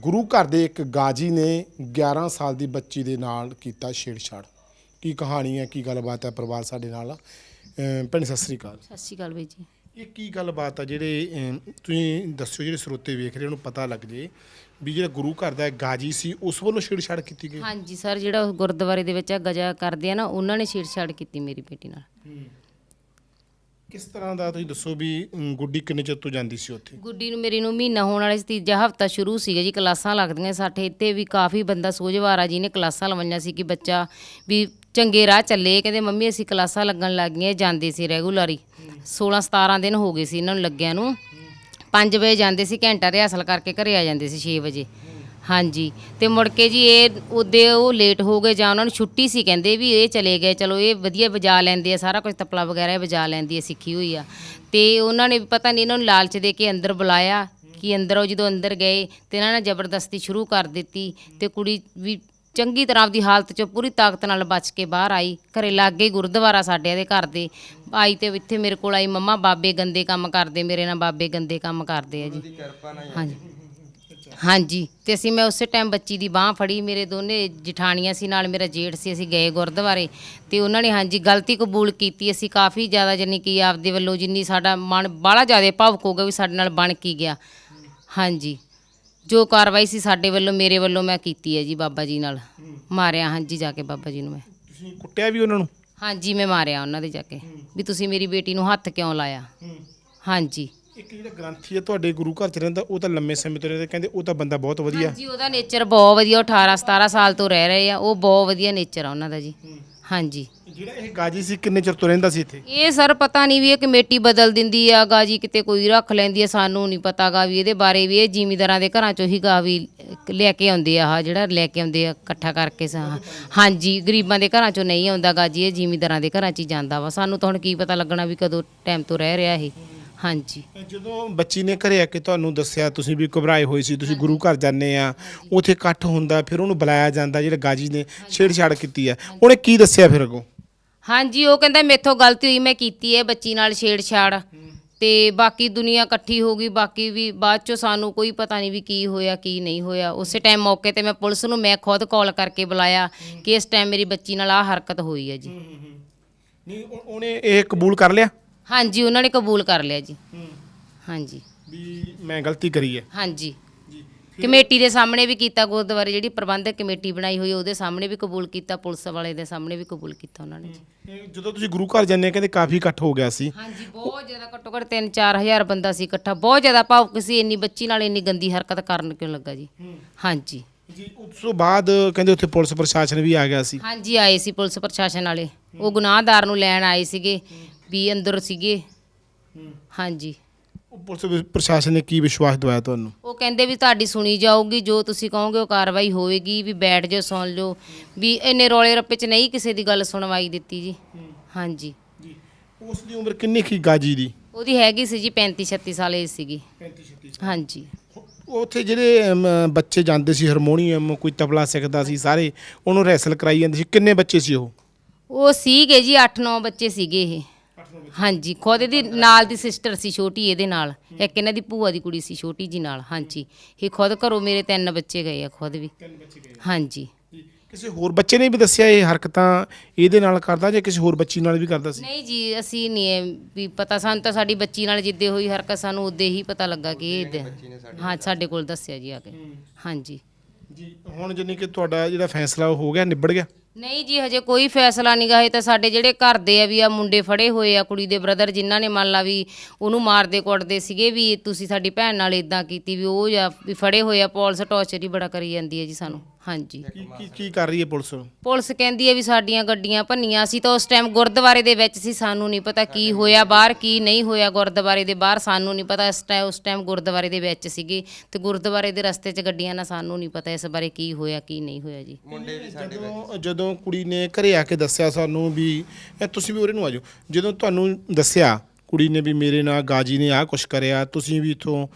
ਗੁਰੂ ਘਰ ਦੇ ਇੱਕ ਗਾਜੀ ਨੇ 11 ਸਾਲ ਦੀ ਬੱਚੀ ਦੇ ਨਾਲ ਕੀਤਾ ਛੇੜਛਾੜ। ਕੀ ਕਹਾਣੀ ਹੈ ਕੀ ਗੱਲਬਾਤ ਹੈ ਪਰਿਵਾਰ ਸਾਡੇ ਨਾਲ? ਭੈਣ ਸਤਿ ਸ੍ਰੀ ਅਕਾਲ। ਸਤਿ ਸ਼੍ਰੀ ਅਕਾਲ ਬਾਈ ਜੀ। ਇਹ ਕੀ ਗੱਲਬਾਤ ਆ ਜਿਹੜੇ ਅਮ, ਤੁਸੀਂ ਦੱਸਿਓ ਜਿਹੜੇ ਸਰੋਤੇ ਵੇਖ ਰਹੇ ਉਹਨੂੰ ਪਤਾ ਲੱਗ ਜੇ ਵੀ ਜਿਹੜਾ ਗੁਰੂ ਘਰ ਦਾ ਗਾਜੀ ਸੀ ਉਸ ਵੱਲੋਂ ਛੇੜਛਾੜ ਕੀਤੀ ਗਈ। ਹਾਂਜੀ ਸਰ ਜਿਹੜਾ ਉਹ ਗੁਰਦੁਆਰੇ ਦੇ ਵਿੱਚ ਆ ਗਜਾ ਕਰਦੇ ਆ ਨਾ ਉਹਨਾਂ ਨੇ ਛੇੜਛਾੜ ਕੀਤੀ ਮੇਰੀ ਬੇਟੀ ਨਾਲ। ਕਿਸ ਤਰ੍ਹਾਂ ਦਾ ਤੁਸੀਂ ਦੱਸੋ ਵੀ ਅਮ, ਗੁੱਡੀ ਕਿੰਨੇ ਚਿਰ ਤੋਂ ਜਾਂਦੀ ਸੀ ਉੱਥੇ? ਗੁੱਡੀ ਨੂੰ ਮੇਰੀ ਨੂੰ ਮਹੀਨਾ ਹੋਣ ਵਾਲਾ ਸੀ ਤੀਜਾ ਹਫਤਾ ਸ਼ੁਰੂ ਸੀਗਾ ਜੀ ਕਲਾਸਾਂ ਲੱਗਦੀਆਂ ਸਾਡੇ ਇੱਥੇ ਵੀ ਕਾਫੀ ਬੰਦਾ ਸੋਝਵਾਰਾ ਜੀ ਨੇ ਕਲਾਸਾਂ ਲਵਾਈਆਂ ਸੀ ਕਿ ਬੱਚਾ ਵੀ ਚੰਗੇ ਰਾਹ ਚੱਲੇ ਕਹਿੰਦੇ ਮੰਮੀ ਅਸੀਂ ਕਲਾਸਾਂ ਲੱਗਣ ਲੱਗ ਗਈਆਂ ਜਾਂਦੇ ਸੀ ਰੈਗੂਲਰ ਰੈਗੂਲਰੀ 16 17 ਦਿਨ ਹੋ ਗਏ ਸੀ ਇਹਨਾਂ ਨੂੰ ਲੱਗਿਆਂ ਨੂੰ। 5 ਵਜੇ ਜਾਂਦੇ ਸੀ ਘੰਟਾ ਰਿਹਾਸਲ ਕਰਕੇ ਘਰੇ ਆ ਜਾਂਦੇ ਸੀ 6 ਵਜੇ। ਹਾਂਜੀ। ਤੇ ਮੁੜ ਕੇ ਜੀ ਇਹ ਉਹਦੇ ਉਹ ਲੇਟ ਹੋ ਗਏ ਜਾਂ ਉਹਨਾਂ ਨੂੰ ਛੁੱਟੀ ਸੀ ਕਹਿੰਦੇ ਵੀ ਇਹ ਚਲੇ ਗਏ ਚਲੋ ਇਹ ਵਧੀਆ ਵਜਾ ਲੈਂਦੇ ਆ ਸਾਰਾ ਕੁਝ ਤਪਲਾ ਵਗੈਰਾ ਇਹ ਵਜਾ ਲੈਂਦੀ ਹੈ ਸਿੱਖੀ ਹੋਈ ਆ। ਤੇ ਉਹਨਾਂ ਨੇ ਵੀ ਪਤਾ ਨਹੀਂ ਇਹਨਾਂ ਨੂੰ ਲਾਲਚ ਦੇ ਕੇ ਅੰਦਰ ਬੁਲਾਇਆ ਕਿ ਅੰਦਰ ਉਹ ਜਦੋਂ ਅੰਦਰ ਗਏ ਤੇ ਇਹਨਾਂ ਨੇ ਜ਼ਬਰਦਸਤੀ ਸ਼ੁਰੂ ਕਰ ਦਿੱਤੀ ਤੇ ਕੁੜੀ ਵੀ ਚੰਗੀ ਤਰ੍ਹਾਂ ਆਪਦੀ ਹਾਲਤ ਚੋਂ ਪੂਰੀ ਤਾਕਤ ਨਾਲ ਬਚ ਕੇ ਬਾਹਰ ਆਈ। ਘਰੇ ਲਾਗੇ ਗੁਰਦੁਆਰਾ ਸਾਡੇ ਦੇ ਘਰ ਦੇ। ਆਈ ਤੇ ਇੱਥੇ ਮੇਰੇ ਕੋਲ ਆਈ ਮੰਮਾ ਬਾਬੇ ਗੰਦੇ ਕੰਮ ਕਰਦੇ ਮੇਰੇ ਨਾਲ ਬਾਬੇ ਗੰਦੇ ਕੰਮ ਕਰਦੇ ਆ ਜੀ। ਹਾਂਜੀ। ਹਾਂਜੀ ਤੇ ਅਸੀਂ ਮੈਂ ਉਸੇ ਟਾਈਮ ਬੱਚੀ ਦੀ ਬਾਹ ਫੜੀ ਮੇਰੇ ਦੋਨੇ ਜਠਾਣੀਆਂ ਸੀ ਨਾਲ ਮੇਰਾ ਜੇਠ ਸੀ ਅਸੀਂ ਗਏ ਗੁਰਦੁਆਰੇ। ਤੇ ਉਹਨਾਂ ਨੇ ਹਾਂਜੀ ਗਲਤੀ ਕਬੂਲ ਕੀਤੀ ਅਸੀਂ ਕਾਫੀ ਜ਼ਿਆਦਾ ਜਾਨੀ ਕਿ ਆਪਦੇ ਵੱਲੋਂ ਜਿੰਨੀ ਸਾਡਾ ਮਨ ਬਾਹਲਾ ਜ਼ਿਆਦਾ ਭਾਵੁਕ ਹੋ ਗਿਆ ਵੀ ਸਾਡੇ ਨਾਲ ਬਣ ਕੀ ਗਿਆ। ਹਾਂਜੀ ਜੋ ਕਾਰਵਾਈ ਸੀ ਸਾਡੇ ਵੱਲੋਂ ਮੇਰੇ ਵੱਲੋਂ ਮੈਂ ਕੀਤੀ ਹੈ ਜੀ ਬਾਬਾ ਜੀ ਨਾਲ। ਮਾਰਿਆ ਹਾਂਜੀ ਜਾ ਕੇ ਬਾਬਾ ਜੀ ਨੂੰ ਮੈਂ। ਤੁਸੀਂ ਕੁੱਟਿਆ ਵੀ ਉਹਨਾਂ ਨੂੰ? ਹਾਂਜੀ ਮੈਂ ਮਾਰਿਆ ਉਹਨਾਂ ਦੇ ਜਾ ਕੇ। ਵੀ ਤੁਸੀਂ ਮੇਰੀ ਬੇਟੀ ਨੂੰ ਹੱਥ ਕਿਉਂ ਲਾਇਆ? ਹਾਂਜੀ। ਇੱਕ ਜਿਹੜਾ ਗ੍ਰੰਥੀ ਹੈ ਤੁਹਾਡੇ ਗੁਰੂ ਘਰ ਚ ਰਹਿੰਦਾ ਉਹ ਤਾਂ ਲੰਮੇ ਸਮੇਂ ਤੋਂ ਰਹਿੰਦਾ ਕਹਿੰਦੇ ਉਹ ਤਾਂ ਬੰਦਾ ਬਹੁਤ ਵਧੀਆ। ਹਾਂਜੀ ਉਹਦਾ ਨੇਚਰ ਬਹੁਤ ਵਧੀਆ ਉਹ 18 17 ਸਾਲ ਤੋਂ ਰਹਿ ਰਹੇ ਆ ਉਹ ਬਹੁਤ ਵਧੀਆ ਨੇਚਰ ਆ ਉਹਨਾਂ ਦਾ ਜੀ। ਹਾਂਜੀ। ਜਿਹੜਾ ਇਹ ਗਾਜੀ ਸੀ ਕਿੰਨੇ ਚਿਰ ਤੋਂ ਰਹਿੰਦਾ ਸੀ ਇੱਥੇ? ਇਹ ਸਰ ਪਤਾ ਨਹੀਂ ਵੀ ਇਹ ਕਮੇਟੀ ਬਦਲ ਦਿੰਦੀ ਆ ਗਾ ਜੀ ਕਿਤੇ ਕੋਈ ਰੱਖ ਲੈਂਦੀ ਆ ਸਾਨੂੰ ਨਹੀਂ ਪਤਾਗਾ ਵੀ ਇਹਦੇ ਬਾਰੇ ਵੀ ਇਹ ਜ਼ਿਮੀਂਦਾਰਾਂ ਦੇ ਘਰਾਂ ਚੋਂ ਹੀ ਗਾ ਵੀ ਲੈ ਕੇ ਆਉਂਦੇ ਆ ਆਹ ਜਿਹੜਾ ਲੈ ਕੇ ਆਉਂਦੇ ਆ ਇਕੱਠਾ ਕਰਕੇ ਸਾ ਹਾਂਜੀ ਗਰੀਬਾਂ ਦੇ ਘਰਾਂ ਚੋਂ ਨਹੀਂ ਆਉਂਦਾ ਗਾ ਜੀ ਇਹ ਜ਼ਿਮੀਂਦਾਰਾਂ ਦੇ ਘਰਾਂ 'ਚ ਹੀ ਜਾਂਦਾ ਵਾ। ਸਾਨੂੰ ਤਾਂ ਹੁਣ ਕੀ ਪਤਾ ਲੱਗਣਾ ਵੀ ਕਦੋਂ ਟਾਈਮ ਤੋਂ ਰਹਿ ਰਿਹਾ ਇਹ। ਹਾਂਜੀ। ਜਦੋਂ ਬੱਚੀ ਨੇ ਘਰੇ ਆ ਕੇ ਤੁਹਾਨੂੰ ਦੱਸਿਆ ਤੁਸੀਂ ਵੀ ਘਬਰਾਏ ਹੋਏ ਸੀ ਤੁਸੀਂ ਗੁਰੂ ਘਰ ਜਾਂਦੇ ਆ ਉੱਥੇ ਇਕੱਠ ਹੁੰਦਾ ਫਿਰ ਉਹਨੂੰ ਬੁਲਾਇਆ ਜਾਂਦਾ ਜਿਹੜਾ ਗਾਜੀ ਨੇ ਛੇੜਛਾੜ ਕੀਤੀ ਆ। ਉਹਨੇ ਕੀ ਦੱਸਿਆ ਫਿਰ ਅੱਗੋਂ? ਹਾਂਜੀ ਉਹ ਕਹਿੰਦਾ ਮੇਥੋਂ ਗਲਤੀ ਹੋਈ ਮੈਂ ਕੀਤੀ ਹੈ ਬੱਚੀ ਨਾਲ ਛੇੜਛਾੜ। ਤੇ ਬਾਕੀ ਦੁਨੀਆ ਇਕੱਠੀ ਹੋ ਗਈ ਬਾਕੀ ਵੀ ਬਾਅਦ ਚੋਂ ਸਾਨੂੰ ਕੋਈ ਪਤਾ ਨਹੀਂ ਵੀ ਕੀ ਹੋਇਆ ਕੀ ਨਹੀਂ ਹੋਇਆ। ਉਸੇ ਟਾਈਮ ਮੌਕੇ ਤੇ ਮੈਂ ਪੁਲਿਸ ਨੂੰ ਮੈਂ ਖੁਦ ਕਾਲ ਕਰਕੇ ਬੁਲਾਇਆ ਕਿ ਇਸ ਟਾਈਮ ਮੇਰੀ ਬੱਚੀ ਨਾਲ ਆ ਹਰਕਤ ਹੋਈ ਹੈ ਜੀ। ਨਹੀਂ ਉਹ- ਉਹਨੇ ਇਹ ਕਬੂਲ ਕਰ ਲਿਆ? ਹਾਂਜੀ ਉਹਨਾਂ ਨੇ ਕਬੂਲ ਕਰ ਲਿਆ ਜੀ। ਹਾਂਜੀ। ਵੀ ਮੈਂ ਗਲਤੀ ਕਰੀ ਹੈ। ਹਾਂਜੀ। ਕਮੇਟੀ ਦੇ ਸਾਹਮਣੇ ਵੀ ਕੀਤਾ ਗੁਰਦੁਆਰੇ ਜਿਹੜੀ ਪ੍ਰਬੰਧਕ ਕਮੇਟੀ ਬਣਾਈ ਹੋਈ ਉਹਦੇ ਸਾਹਮਣੇ ਵੀ ਕਬੂਲ ਕੀਤਾ ਪੁਲਿਸ ਵਾਲੇ ਦੇ ਸਾਹਮਣੇ ਵੀ ਕਬੂਲ ਕੀਤਾ ਉਹਨਾਂ ਨੇ। ਜੀ ਜਦੋਂ ਤੁਸੀਂ ਗੁਰੂ ਘਰ ਜਾਂਦੇ ਆ ਕਹਿੰਦੇ ਕਾਫੀ ਇਕੱਠ ਹੋ ਗਿਆ ਸੀ। ਹਾਂਜੀ ਬਹੁਤ ਜ਼ਿਆਦਾ ਘੱਟੋ ਘੱਟ 3-4000 ਬੰਦਾ ਸੀ ਇਕੱਠਾ। ਬਹੁਤ ਜ਼ਿਆਦਾ ਭਾਵੁਕ ਸੀ ਇੰਨੀ ਬੱਚੀ ਨਾਲ ਇੰਨੀ ਗੰਦੀ ਹਰਕਤ ਕਰਨ ਕਿਉਂ ਲੱਗਾ ਜੀ? ਹਾਂਜੀ। ਜੀ ਉਸ ਤੋਂ ਬਾਅਦ ਕਹਿੰਦੇ ਉੱਥੇ ਪੁਲਿਸ ਪ੍ਰਸ਼ਾਸਨ ਵੀ ਆ ਗਿਆ ਸੀ। ਹਾਂਜੀ ਆਏ ਸੀ ਪੁਲਿਸ ਪ੍ਰਸ਼ਾਸਨ ਵਾਲੇ। ਉਹ ਗੁਨਾਹਦਾਰ ਨੂੰ ਲੈਣ ਆਏ ਸੀਗੇ। ਵੀ ਅੰਦਰ ਸੀਗੇ। ਹਾਂਜੀ। ਉਹ ਪੁਲਿਸ ਪ੍ਰਸ਼ਾਸਨ ਨੇ ਕੀ ਵਿਸ਼ਵਾਸ ਦਿਵਾਇਆ ਤੁਹਾਨੂੰ? ਉਹ ਕਹਿੰਦੇ ਵੀ ਤੁਹਾਡੀ ਸੁਣੀ ਜਾਊਗੀ ਜੋ ਤੁਸੀਂ ਕਹੋਗੇ ਉਹ ਕਾਰਵਾਈ ਹੋਵੇਗੀ ਵੀ ਬੈਠ ਜਾਓ ਸੁਣ ਲਓ ਵੀ ਇੰਨੇ ਰੌਲੇ ਰੱਪੇ 'ਚ ਨਹੀਂ ਕਿਸੇ ਦੀ ਗੱਲ ਸੁਣਵਾਈ ਦਿੱਤੀ ਜੀ। ਹਾਂਜੀ। ਜੀ। ਉਸ ਦੀ ਉਮਰ ਕਿੰਨੀ ਕੀ ਗਾਜੀ ਦੀ? ਉਹਦੀ ਹੈਗੀ ਸੀ ਜੀ 35 36 ਸਾਲ ਏਜ ਸੀਗੀ। 35 36 ਹਾਂਜੀ। ਉੱਥੇ ਜਿਹੜੇ ਅਮ, ਬੱਚੇ ਜਾਂਦੇ ਸੀ ਹਾਰਮੋਨੀਅਮ ਕੋਈ ਤਬਲਾ ਸਿੱਖਦਾ ਸੀ ਸਾਰੇ ਉਹਨੂੰ ਰੈਸਲ ਕਰਾਈ ਜਾਂਦੇ ਸੀ। ਕਿੰਨੇ ਬੱਚੇ ਸੀ ਉਹ? ਉਹ ਸੀਗੇ ਜੀ 8-9 ਬੱਚੇ ਸੀਗੇ ਇਹ। ਹਾਂਜੀ ਖੁਦ ਦੀ ਨਾਲ ਦੀ ਸਿਸਟਰ ਸੀ ਛੋਟੀ ਇਹਦੇ ਨਾਲ। ਇੱਕ ਇਹਨਾਂ ਦੀ ਭੂਆ ਦੀ ਕੁੜੀ ਸੀ ਛੋਟੀ ਜੀ ਨਾਲ ਹਾਂਜੀ। ਇਹ ਖੁਦ ਘਰੋਂ ਮੇਰੇ ਤਿੰਨ ਬੱਚੇ ਗਏ ਆ ਖੁਦ ਵੀ। ਤਿੰਨ ਬੱਚੇ ਗਏ ਹਾਂਜੀ। ਕਿਸੇ ਹੋਰ ਬੱਚੇ ਨੇ ਵੀ ਦੱਸਿਆ ਇਹ ਹਰਕਤਾਂ ਇਹਦੇ ਨਾਲ ਕਰਦਾ ਜਾਂ ਕਿਸੇ ਹੋਰ ਬੱਚੀ ਨਾਲ ਵੀ ਕਰਦਾ ਸੀ? ਨਹੀਂ ਜੀ ਅਸੀਂ ਨਹੀਂ ਇਹ ਵੀ ਪਤਾ ਸਾਨੂੰ ਤਾਂ ਸਾਡੀ ਬੱਚੀ ਨਾਲ ਜਿੱਦੇ ਹੋਈ ਹਰਕਤ ਸਾਨੂੰ ਉਦੇ ਹੀ ਪਤਾ ਲੱਗਾ ਕਿ ਇਹ ਏਦਾਂ- ਹਾਂ ਸਾਡੇ ਕੋਲ ਦੱਸਿਆ ਜੀ ਆ ਕੇ। ਹਾਂਜੀ। ਜੀ ਹੁਣ ਜਿੰਨੀ ਕਿ ਤੁਹਾਡਾ ਜਿਹੜਾ ਫੈਸਲਾ ਉਹ ਹੋ ਗਿਆ ਨਿਬੜ ਗਿਆ? ਨਹੀਂ ਜੀ, ਹਜੇ ਕੋਈ ਫੈਸਲਾ ਨਹੀਂ ਗਾ ਇਹ ਤਾਂ ਸਾਡੇ ਜਿਹੜੇ ਘਰ ਦੇ ਆ ਵੀ ਆ ਮੁੰਡੇ ਫੜੇ ਹੋਏ ਆ, ਕੁੜੀ ਦੇ ਬ੍ਰਦਰ ਜਿਨ੍ਹਾਂ ਨੇ ਮੰਨ ਲਾ ਵੀ ਉਹਨੂੰ ਮਾਰਦੇ ਕੁੱਟਦੇ ਸੀਗੇ ਵੀ ਤੁਸੀਂ ਸਾਡੀ ਭੈਣ ਨਾਲ ਇਦਾਂ ਕੀਤੀ ਵੀ ਉਹ ਜਾਂ ਵੀ ਫੜੇ ਹੋਏ ਆ, ਪੁਲਿਸ ਟੌਰਚਰ ਹੀ ਬੜਾ ਕਰੀ ਜਾਂਦੀ ਹੈ ਜੀ ਸਾਨੂੰ। ਹਾਂਜੀ। ਕੀ ਕੀ ਕੀ ਕਰ ਰਹੀ ਹੈ ਪੁਲਿਸ? ਪੁਲਿਸ ਕਹਿੰਦੀ ਹੈ ਵੀ ਸਾਡੀਆਂ ਗੱਡੀਆਂ ਭੰਨੀਆਂ ਸੀ ਤਾਂ ਉਸ ਟਾਈਮ ਗੁਰਦੁਆਰੇ ਦੇ ਵਿੱਚ ਸੀ ਸਾਨੂੰ ਨਹੀਂ ਪਤਾ ਕੀ ਹੋਇਆ ਬਾਹਰ ਕੀ ਨਹੀਂ ਹੋਇਆ ਗੁਰਦੁਆਰੇ ਦੇ ਬਾਹਰ ਸਾਨੂੰ ਨਹੀਂ ਪਤਾ ਇਸ ਟਾਈਮ ਉਸ ਟਾਈਮ ਗੁਰਦੁਆਰੇ ਦੇ ਵਿੱਚ ਸੀਗੇ ਤੇ ਗੁਰਦੁਆਰੇ ਦੇ ਰਸਤੇ 'ਚ ਗੱਡੀਆਂ ਨਾਲ ਸਾਨੂੰ ਨਹੀਂ ਪਤਾ ਇਸ ਬਾਰੇ ਕੀ ਹੋਇਆ ਕੀ ਨਹੀਂ ਹੋਇਆ ਜੀ। ਜਦੋਂ ਜਦੋਂ ਕੁੜੀ ਨੇ ਘਰੇ ਆ ਕੇ ਦੱਸਿਆ ਸਾਨੂੰ ਵੀ ਇਹ ਤੁਸੀਂ ਵੀ ਉਰੇ ਨੂੰ ਆਜੋ ਜਦੋਂ ਤੁਹਾਨੂੰ ਦੱਸਿਆ ਕੁੜੀ ਨੇ ਵੀ ਮੇਰੇ ਨਾਲ ਗਾਜੀ ਨੇ ਆਹ ਕੁਛ ਕਰਿਆ ਤੁਸੀਂ ਵੀ ਇਥੋਂ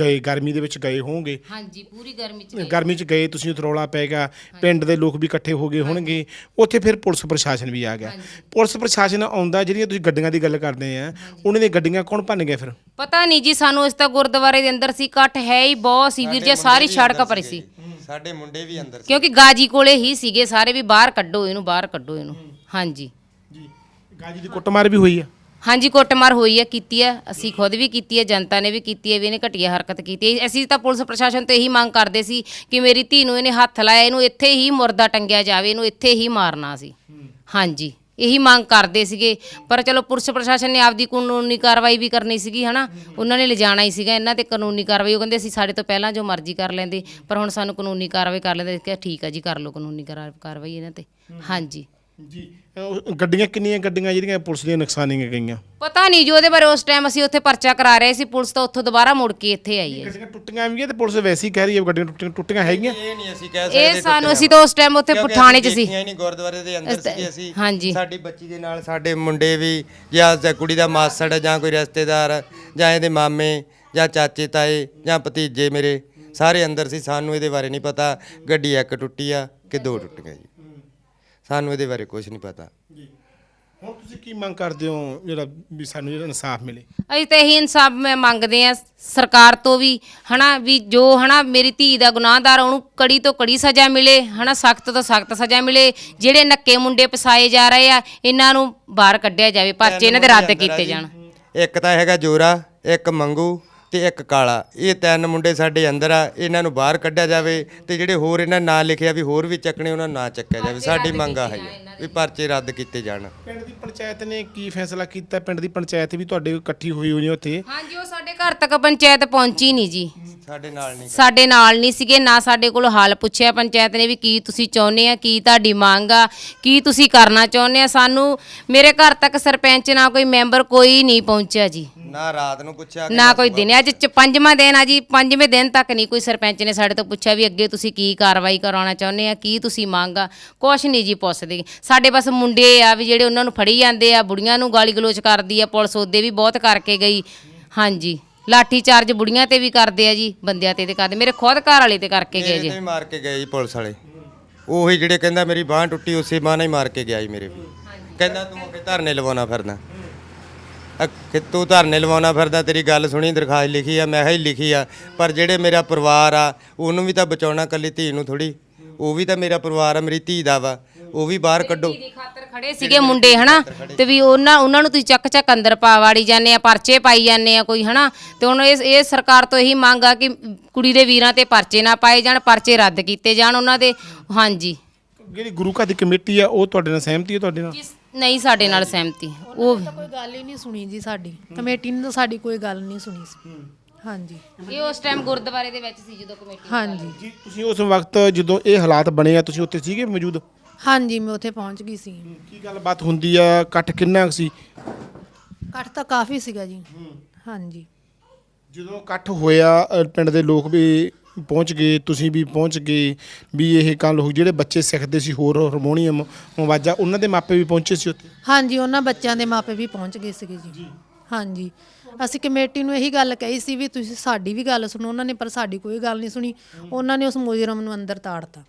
ਗਏ ਗਰਮੀ ਦੇ ਵਿੱਚ ਗਏ ਹੋਵੋਗੇ। ਹਾਂਜੀ ਪੂਰੀ ਗਰਮੀ ਚ ਗਰਮੀ 'ਚ ਗਏ ਤੁਸੀਂ ਉੱਥੇ ਰੌਲਾ ਪੈ ਗਿਆ ਪਿੰਡ ਦੇ ਲੋਕ ਵੀ ਇਕੱਠੇ ਹੋ ਗਏ ਹੋਣਗੇ ਉੱਥੇ ਫਿਰ ਪੁਲਿਸ ਪ੍ਰਸ਼ਾਸਨ ਵੀ ਆ ਗਿਆ। ਪੁਲਿਸ ਪ੍ਰਸ਼ਾਸਨ ਆਉਂਦਾ ਜਿਹੜੀਆਂ ਤੁਸੀਂ ਗੱਡੀਆਂ ਦੀ ਗੱਲ ਕਰਦੇ ਆ ਉਹਨਾਂ ਦੀਆਂ ਗੱਡੀਆਂ ਕੌਣ ਭੰਨ ਗਿਆ ਫਿਰ? ਪਤਾ ਨਹੀਂ ਜੀ ਸਾਨੂੰ ਇਸ ਤਾਂ ਗੁਰਦੁਆਰੇ ਦੇ ਅੰਦਰ ਸੀ ਇਕੱਠ ਹੈ ਹੀ ਬਹੁਤ ਸੀ ਵੀਰ ਜੀ ਸਾਰੀ ਸੜਕ ਭਰੀ ਸੀ। ਸਾਡੇ ਮੁੰਡੇ ਵੀ ਅੰਦਰ ਸੀ ਕਿਉਂਕਿ ਗਾਜੀ ਕੋਲੇ ਹੀ ਸੀਗੇ ਸਾਰੇ ਵੀ ਬਾਹਰ ਕੱਢੋ ਇਹਨੂੰ ਬਾਹਰ ਕੱਢੋ ਇਹਨੂੰ। ਹਾਂਜੀ। ਜੀ ਗਾਜੀ ਦੀ ਕੁੱਟਮਾਰ ਵੀ ਹੋਈ ਆ? ਹਾਂਜੀ, ਕੁੱਟਮਾਰ ਹੋਈ ਹੈ, ਕੀਤੀ ਹੈ, ਅਸੀਂ ਖੁਦ ਵੀ ਕੀਤੀ ਹੈ, ਜਨਤਾ ਨੇ ਵੀ ਕੀਤੀ ਹੈ, ਵੀ ਇਹਨੇ ਘਟੀਆ ਹਰਕਤ ਕੀਤੀ ਹੈ। ਅਸੀਂ ਤਾਂ ਪੁਲਿਸ ਪ੍ਰਸ਼ਾਸਨ ਤੋਂ ਇਹੀ ਮੰਗ ਕਰਦੇ ਸੀ ਕਿ ਮੇਰੀ ਧੀ ਨੂੰ ਇਹਨੇ ਹੱਥ ਲਾਇਆ, ਇਹਨੂੰ ਇੱਥੇ ਹੀ ਮੁਰਦਾ ਟੰਗਿਆ ਜਾਵੇ, ਇਹਨੂੰ ਇੱਥੇ ਹੀ ਮਾਰਨਾ ਸੀ। ਹਾਂਜੀ, ਇਹੀ ਮੰਗ ਕਰਦੇ ਸੀਗੇ। ਪਰ ਚਲੋ, ਪੁਲਿਸ ਪ੍ਰਸ਼ਾਸਨ ਨੇ ਆਪਦੀ ਕਾਨੂੰਨੀ ਕਾਰਵਾਈ ਵੀ ਕਰਨੀ ਸੀਗੀ, ਹਨਾ? ਉਹਨਾਂ ਨੇ ਲਿਜਾਣਾ ਹੀ ਸੀਗਾ, ਇਹਨਾਂ ਤੇ ਕਾਨੂੰਨੀ ਕਾਰਵਾਈ। ਉਹ ਕਹਿੰਦੇ, ਅਸੀਂ ਸਾਡੇ ਤੋਂ ਪਹਿਲਾਂ ਜੋ ਮਰਜ਼ੀ ਕਰ ਲੈਂਦੇ, ਪਰ ਹੁਣ ਸਾਨੂੰ ਕਾਨੂੰਨੀ ਕਾਰਵਾਈ ਕਰ ਲੈਂਦੇ ਕਿਹਾ, ਠੀਕ ਆ ਜੀ, ਕਰ ਲਓ ਕਾਨੂੰਨੀ ਕਰਾ- ਕਾਰਵਾਈ ਇਹਨਾਂ ਤੇ। ਹਾਂਜੀ। ਜੀ ਗੱਡੀਆਂ ਕਿੰਨੀਆਂ ਗੱਡੀਆਂ ਜਿਹੜੀਆਂ ਪੁਲਿਸ ਦੀਆਂ ਨੁਕਸਾਨੀਆਂ ਗਈਆਂ? ਪਤਾ ਨਹੀਂ ਜੀ ਉਹਦੇ ਬਾਰੇ ਉਸ ਟਾਈਮ ਅਸੀਂ ਉੱਥੇ ਪਰਚਾ ਕਰਾ ਰਹੇ ਸੀ ਪੁਲਿਸ ਤਾਂ ਉੱਥੋਂ ਦੁਬਾਰਾ ਮੁੜ ਕੇ ਇੱਥੇ ਆਈ ਹੈ। ਗੱਡੀਆਂ ਟੁੱਟੀਆਂ ਵੀ ਆ ਤੇ ਪੁਲਿਸ ਵੈਸੇ ਹੀ ਕਹਿ ਰਹੀ ਹੈ ਵੀ ਗੱਡੀਆਂ ਟੁੱਟੀਆਂ ਟੁੱਟੀਆਂ ਹੈਗੀਆਂ। ਇਹ ਨਹੀਂ ਅਸੀਂ ਕਹਿ ਸਕਦੇ ਇਹ ਸਾਨੂੰ ਅਸੀਂ ਤਾਂ ਉਸ ਟਾਈਮ ਉੱਥੇ ਪਠਾਣੇ 'ਚ ਸੀ। ਨਹੀਂ ਗੁਰਦੁਆਰੇ ਦੇ ਅੰਦਰ ਸੀ ਅਸੀਂ। ਹਾਂਜੀ। ਸਾਡੀ ਬੱਚੀ ਦੇ ਨਾਲ ਸਾਡੇ ਮੁੰਡੇ ਵੀ ਜਾਂ ਜਾਂ ਕੁੜੀ ਦਾ ਮਾਸੜ ਜਾਂ ਕੋਈ ਰਿਸ਼ਤੇਦਾਰ ਜਾਂ ਇਹਦੇ ਮਾਮੇ ਜਾਂ ਚਾਚੇ ਤਾਏ ਜਾਂ ਭਤੀਜੇ ਮੇਰੇ ਸਾਰੇ ਅੰਦਰ ਸੀ। ਸਾਨੂੰ ਇਹਦੇ ਬਾਰੇ ਨਹੀਂ ਪਤਾ। ਗੱਡੀ ਇੱਕ ਟੁੱਟੀ ਆ ਕਿ ਦੋ ਟੁੱਟੀਆਂ ਜੀ। ਸਾਨੂੰ ਇਹਦੇ ਬਾਰੇ ਕੁਝ ਨਹੀਂ ਪਤਾ। ਜੀ। ਹੁਣ ਤੁਸੀਂ ਕੀ ਮੰਗ ਕਰਦੇ ਹੋ ਜਿਹੜਾ ਵੀ ਸਾਨੂੰ ਜਿਹੜਾ ਇਨਸਾਫ ਮਿਲੇ? ਅਸੀਂ ਤਾਂ ਇਹੀ ਇਨਸਾਫ ਮੈਂ ਮੰਗਦੇ ਆ ਸਰਕਾਰ ਤੋਂ ਵੀ ਹਨਾ ਵੀ ਜੋ ਹਨਾ ਮੇਰੀ ਧੀ ਦਾ ਗੁਨਾਹਦਾਰ ਉਹਨੂੰ ਕੜੀ ਤੋਂ ਕੜੀ ਸਜ਼ਾ ਮਿਲੇ ਹਨਾ ਸਖਤ ਤੋਂ ਸਖਤ ਸਜ਼ਾ ਮਿਲੇ ਜਿਹੜੇ ਨੱਕੇ ਮੁੰਡੇ ਫਸਾਏ ਜਾ ਰਹੇ ਆ ਇਹਨਾਂ ਨੂੰ ਬਾਹਰ ਕੱਢਿਆ ਜਾਵੇ ਪਰਚੇ ਇਹਨਾਂ ਦੇ ਰੱਦ ਕੀਤੇ ਜਾਣ। ਇੱਕ ਤਾਂ ਹੈਗਾ ਜੋਰਾ ਇੱਕ ਮੰਗੂ ਤੇ ਇੱਕ ਕਾਲਾ। ਇਹ ਤਿੰਨ ਮੁੰਡੇ ਸਾਡੇ ਅੰਦਰ ਆ ਇਹਨਾਂ ਨੂੰ ਬਾਹਰ ਕੱਢਿਆ ਜਾਵੇ ਤੇ ਜਿਹੜੇ ਹੋਰ ਇਹਨਾਂ ਨਾਂ ਲਿਖਿਆ ਵੀ ਹੋਰ ਵੀ ਚੱਕਣੇ ਉਹਨਾਂ ਨੂੰ ਨਾ ਚੱਕਿਆ ਜਾਵੇ। ਸਾਡੀ ਮੰਗ ਆ ਹੈ ਵੀ ਪਰਚੇ ਰੱਦ ਕੀਤੇ ਜਾਣ। ਪਿੰਡ ਦੀ ਪੰਚਾਇਤ ਨੇ ਕੀ ਫੈਸਲਾ ਕੀਤਾ? ਪਿੰਡ ਦੀ ਪੰਚਾਇਤ ਵੀ ਤੁਹਾਡੇ ਇਕੱਠੀ ਹੋਈ ਹੋਈ ਉੱਥੇ। ਹਾਂਜੀ ਉਹ ਸਾਡੇ ਘਰ ਤੱਕ ਪੰਚਾਇਤ ਪਹੁੰਚੀ ਨਹੀਂ ਜੀ। ਸਾਡੇ ਨਾਲ ਨਹੀਂ ਸਾਡੇ ਨਾਲ ਨਹੀਂ ਸੀਗੇ ਨਾ ਸਾਡੇ ਕੋਲ ਹਾਲ ਪੁੱਛਿਆ ਪੰਚਾਇਤ ਨੇ ਵੀ ਕੀ ਤੁਸੀਂ ਚਾਹੁੰਦੇ ਆ ਕੀ ਤੁਹਾਡੀ ਮੰਗ ਆ ਕੀ ਤੁਸੀਂ ਕਰਨਾ ਚਾਹੁੰਦੇ ਆ। ਸਾਨੂੰ ਮੇਰੇ ਘਰ ਤੱਕ ਸਰਪੰਚ ਨਾ ਕੋਈ ਮੈਂਬਰ ਕੋਈ ਨਹੀਂ ਪਹੁੰਚਿਆ ਜੀ। ਨਾ ਰਾਤ ਨੂੰ ਪੁੱਛਿਆ ਕਿ ਨਾ ਕੋਈ ਦਿਨ ਅੱਜ ਚ ਪੰਜਵਾਂ ਦਿਨ ਆ ਜੀ ਪੰਜਵੇਂ ਦਿਨ ਤੱਕ ਨਹੀਂ ਕੋਈ ਸਰਪੰਚ ਨੇ ਸਾਡੇ ਤੋਂ ਪੁੱਛਿਆ ਵੀ ਅੱਗੇ ਤੁਸੀਂ ਕੀ ਕਾਰਵਾਈ ਕਰਾਉਣਾ ਚਾਹੁੰਦੇ ਆ ਕੀ ਤੁਸੀਂ ਮੰਗ ਆ। ਕੁਛ ਨਹੀਂ ਜੀ ਪੁੱਛਦੇ। ਸਾਡੇ ਬਸ ਮੁੰਡੇ ਆ ਵੀ ਜਿਹੜੇ ਉਹਨਾਂ ਨੂੰ ਫੜੀ ਜਾਂਦੇ ਆ ਬੁੜੀਆਂ ਨੂੰ ਗਾਲੀ ਗਲੋਚ ਕਰਦੀ ਆ ਪੁਲਿਸ ਉਹਦੇ ਵੀ ਬਹੁਤ ਕਰਕੇ ਗਈ। ਹਾਂਜੀ। ਲਾਠੀ ਚਾਰਜ ਬੁੜੀਆਂ ਤੇ ਵੀ ਕਰਦੇ ਆ ਜੀ ਬੰਦਿਆਂ ਤੇ ਤੇ ਕਰਦੇ। ਮੇਰੇ ਖੁਦ ਘਰ ਵਾਲੇ ਤੇ ਕਰਕੇ ਗਏ ਜੀ। ਤੇ ਮਾਰ ਕੇ ਗਏ ਜੀ ਪੁਲਿਸ ਵਾਲੇ। ਉਹੀ ਜਿਹੜੇ ਕਹਿੰਦਾ ਮੇਰੀ ਬਾਹ ਟੁੱਟੀ ਉਸੇ ਬਾਹ ਨਾਲ ਹੀ ਮਾਰ ਕੇ ਗਿਆ ਜੀ ਮੇਰੇ ਵੀ। ਕਹਿੰਦਾ ਤੂੰ ਅੱਗੇ ਧਰਨੇ ਲਵਾਉਣਾ ਫਿਰਦਾ। ਕਿ ਤੂੰ ਧਰਨੇ ਲਵਾਉਣਾ ਫਿਰਦਾ ਤੇਰੀ ਗੱਲ ਸੁਣੀ ਦਰਖਾਸਤ ਲਿਖੀ ਆ ਮੈਂ ਹੀ ਲਿਖੀ ਆ। ਪਰ ਜਿਹੜੇ ਮੇਰਾ ਪਰਿਵਾਰ ਆ ਉਹਨੂੰ ਵੀ ਤਾਂ ਬਚਾਉਣਾ ਕੱਲੀ ਧੀ ਨੂੰ ਥੋੜੀ ਉਹ ਵੀ ਤਾਂ ਮੇਰਾ ਪਰਿਵਾਰ ਆ ਮੇਰੀ ਧੀ ਦਾ ਵਾ। ਉਹ ਵੀ ਬਾਹਰ ਕੱਢੋ। ਦੀ ਖਾਤਰ ਖੜੇ ਸੀਗੇ ਮੁੰਡੇ ਹਨਾ? ਤੇ ਵੀ ਉਹਨਾਂ ਉਹਨਾਂ ਨੂੰ ਤੁਸੀਂ ਚੱਕ ਚੱਕ ਅੰਦਰ ਪਾ ਵਾੜੀ ਜਾਂਦੇ ਆ ਪਰਚੇ ਪਾਈ ਜਾਂਦੇ ਆ ਕੋਈ ਹਨਾ? ਤੇ ਹੁਣ ਇਹ ਇਹ ਸਰਕਾਰ ਤੋਂ ਇਹੀ ਮੰਗ ਆ ਕਿ ਕੁੜੀ ਦੇ ਵੀਰਾਂ ਤੇ ਪਰਚੇ ਨਾ ਪਾਏ ਜਾਣ ਪਰਚੇ ਰੱਦ ਕੀਤੇ ਜਾਣ ਉਹਨਾਂ ਦੇ। ਹਾਂਜੀ। ਜਿਹੜੀ ਗੁਰੂ ਘਰ ਦੀ ਕਮੇਟੀ ਆ ਉਹ ਤੁਹਾਡੇ ਨਾਲ ਸਹਿਮਤੀ ਹੈ ਤੁਹਾਡੇ ਨਾਲ? ਨਹੀਂ ਸਾਡੇ ਨਾਲ ਸਹਿਮਤੀ। ਉਹ ਤਾਂ ਕੋਈ ਗੱਲ ਹੀ ਨਹੀਂ ਸੁਣੀ ਜੀ ਸਾਡੀ। ਕਮੇਟੀ ਨੇ ਤਾਂ ਸਾਡੀ ਕੋਈ ਗੱਲ ਨਹੀਂ ਸੁਣੀ ਸੀ। ਹਾਂਜੀ। ਇਹ ਉਸ ਟਾਈਮ ਗੁਰਦੁਆਰੇ ਦੇ ਵਿੱਚ ਸੀ ਜਦੋਂ ਕਮੇਟੀ ਹਾਂਜੀ। ਜੀ ਤੁਸੀਂ ਉਸ ਵਕਤ ਜਦੋਂ ਇਹ ਹਾਲਾਤ ਬਣੇ ਆ ਤੁਸੀਂ ਉੱਥੇ ਸੀਗੇ ਮੌਜੂਦ? ਹਾਂਜੀ ਮੈਂ ਉੱਥੇ ਪਹੁੰਚ ਗਈ ਸੀ। ਕੀ ਗੱਲਬਾਤ ਹੁੰਦੀ ਆ? ਇਕੱਠ ਕਿੰਨਾ ਕੁ ਸੀ? ਕੱਠ ਤਾਂ ਕਾਫੀ ਸੀਗਾ ਜੀ। ਹਾਂਜੀ। ਜਦੋਂ ਇਕੱਠ ਹੋਇਆ ਅ, ਪਿੰਡ ਦੇ ਲੋਕ ਵੀ ਪਹੁੰਚ ਗਏ ਤੁਸੀਂ ਵੀ ਪਹੁੰਚ ਗਏ ਵੀ ਇਹ ਕੱਲ ਹੋ ਜਿਹੜੇ ਬੱਚੇ ਸਿੱਖਦੇ ਸੀ ਹੋਰ ਹਾਰਮੋਨੀਅਮ ਆਵਾਜ਼ਾਂ ਉਹਨਾਂ ਦੇ ਮਾਪੇ ਵੀ ਪਹੁੰਚੇ ਸੀ ਉੱਥੇ? ਹਾਂਜੀ ਉਹਨਾਂ ਬੱਚਿਆਂ ਦੇ ਮਾਪੇ ਵੀ ਪਹੁੰਚ ਗਏ ਸੀਗੇ ਜੀ। ਹਾਂਜੀ। ਅਸੀਂ ਕਮੇਟੀ ਨੂੰ ਇਹੀ ਗੱਲ ਕਹੀ ਸੀ ਵੀ ਤੁਸੀਂ ਸਾਡੀ ਵੀ ਗੱਲ ਸੁਣੋ ਉਹਨਾਂ ਨੇ ਪਰ ਸਾਡੀ ਕੋਈ ਗੱਲ ਨਹੀਂ ਸੁਣੀ। ਉਹਨਾਂ ਨੇ ਉਸ ਮੁਜਰਮ ਨੂੰ ਅੰਦਰ ਤਾੜਤਾ।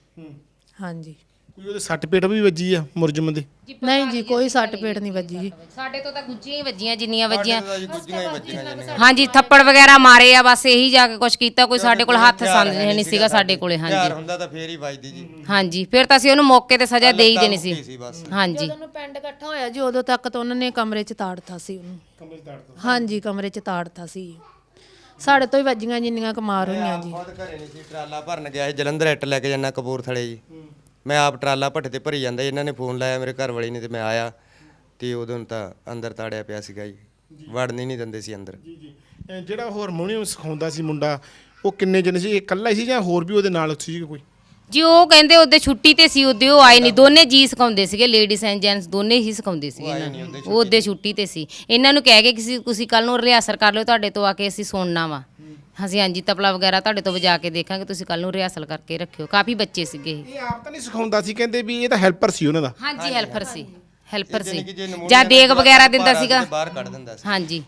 ਹਾਂਜੀ। ਕੋਈ ਉਹਦੇ ਸੱਟ ਪੇਟ ਵੀ ਵੱਜੀ ਆ ਮੁਰਜਮ ਦੇ? ਨਹੀਂ ਜੀ ਕੋਈ ਸੱਟ ਪੇਟ ਨਹੀਂ ਵੱਜੀ ਜੀ। ਸਾਡੇ ਤੋਂ ਤਾਂ ਗੁੱਜੀਆਂ ਹੀ ਵੱਜੀਆਂ ਜਿੰਨੀਆਂ ਵੱਜੀਆਂ। ਜੀ ਗੁੱਜੀਆਂ ਹੀ ਵੱਜੀਆਂ ਜਾਂਦੀਆਂ ਹਾਂਜੀ ਥੱਪੜ ਵਗੈਰਾ ਮਾਰੇ ਆ ਬਸ ਇਹੀ ਜਾ ਕੇ ਕੁਝ ਕੀਤਾ ਕੋਈ ਸਾਡੇ ਕੋਲ ਹੱਥ ਸੰਦ ਨਹੀਂ ਸੀਗਾ ਸਾਡੇ ਕੋਲੇ ਹਾਂਜੀ। ਹੁੰਦਾ ਤਾਂ ਫੇਰ ਹੀ ਵੱਜਦੀ ਜੀ। ਹਾਂਜੀ ਫਿਰ ਤਾਂ ਅਸੀਂ ਉਹਨੂੰ ਮੌਕੇ ਤੇ ਸਜ਼ਾ ਦੇ ਹੀ ਦੇਣੀ ਸੀ। ਸੀ ਬਸ। ਹਾਂਜੀ। ਜਦੋਂ ਪਿੰਡ ਇਕੱਠਾ ਹੋਇਆ ਜੀ ਉਦੋਂ ਤੱਕ ਤਾਂ ਉਹਨਾਂ ਨੇ ਕਮਰੇ 'ਚ ਤਾੜਤਾ ਸੀ ਉਹਨੂੰ। ਹਾਂਜੀ ਕਮਰੇ 'ਚ ਤਾੜਤਾ ਸੀ। ਸਾਡੇ ਤੋਂ ਹੀ ਵੱਜੀਆਂ ਜਿੰਨੀਆਂ ਕਮਾਰ ਹੋਈਆਂ ਜੀ। ਖੁਦ ਘਰੇ ਨਹੀਂ ਸੀ ਟਰਾਲਾ ਭਰਨ ਗਿਆ ਸੀ ਜਲੰਧਰ ਇੱਟ ਲੈ ਕੇ ਜਾਣਾ ਕਪੂਰਥਲੇ ਜੀ। ਮੈਂ ਆਪ ਟਰਾਲਾ ਭੱਠੇ ਤੇ ਭਰੀ ਜਾਂਦਾ ਇਹਨਾਂ ਨੇ ਫੋਨ ਲਾਇਆ ਮੇਰੇ ਘਰ ਵਾਲੀ ਨੇ ਤੇ ਮੈਂ ਆਇਆ ਤੇ ਉਦੋਂ ਤਾਂ ਅੰਦਰ ਤਾੜਿਆ ਪਿਆ ਸੀਗਾ ਜੀ। ਵੜਨ ਹੀ ਨਹੀਂ ਦਿੰਦੇ ਸੀ ਅੰਦਰ। ਜੀ ਜੀ। ਜਿਹੜਾ ਉਹ ਹਾਰਮੋਨੀਅਮ ਸਿਖਾਉਂਦਾ ਸੀ ਮੁੰਡਾ ਉਹ ਕਿੰਨੇ ਜਣੇ ਸੀ? ਇਹ ਇਕੱਲਾ ਹੀ ਸੀ ਜਾਂ ਹੋਰ ਵੀ ਉਹਦੇ ਨਾਲ ਸੀ ਕੋਈ? ਜੀ ਉਹ ਕਹਿੰਦੇ ਉਹਦੇ ਛੁੱਟੀ ਤੇ ਸੀ ਉਹਦੇ ਉਹ ਆਏ ਨਹੀਂ। ਦੋਨੇ ਜੀ ਸਿਖਾਉਂਦੇ ਸੀਗੇ ਲੇਡੀਜ਼ ਐਂਡ ਜੈਂਟਸ ਦੋਨੇ ਹੀ ਸਿਖਾਉਂਦੇ ਸੀਗੇ ਇਹਨਾਂ ਨੂੰ। ਉਹ ਉਹਦੇ ਛੁੱਟੀ ਤੇ ਸੀ। ਇਹਨਾਂ ਨੂੰ ਕਹਿ ਕੇ ਕਿਸੇ ਤੁਸੀਂ ਕੱਲ ਨੂੰ ਰਿਹਾਸਲ ਕਰ ਲਿਓ ਤੁਹਾਡੇ ਤੋਂ ਆ ਕੇ ਅਸੀਂ ਸੁਣਨਾ ਵਾ। ਅਸੀਂ ਹਾਂਜੀ ਤਬਲਾ ਵਗੈਰਾ ਤੁਹਾਡੇ ਤੋਂ ਵਜਾ ਕੇ ਦੇਖਾਂਗੇ ਤੁਸੀਂ ਕੱਲ ਨੂੰ ਰਿਹਾਸਲ ਕਰਕੇ ਰੱਖਿਓ। ਕਾਫੀ ਬੱਚੇ ਸੀਗੇ ਇਹ। ਇਹ ਆਪ ਤਾਂ ਨਹੀਂ ਸਿਖਾਉਂਦਾ ਸੀ ਕਹਿੰਦੇ ਵੀ ਇਹ ਤਾਂ ਹੈਲਪਰ ਸੀ ਉਹਨਾਂ ਦਾ। ਹਾਂਜੀ ਹੈਲਪਰ ਸੀ ਹੈਲਪਰ ਸੀ। ਜੇ ਦੇਗ ਵਗੈਰਾ ਦਿੰਦਾ ਸੀਗਾ। ਬਾਹਰ ਕੱਢ ਦਿੰਦਾ ਸੀ। ਹਾਂਜੀ।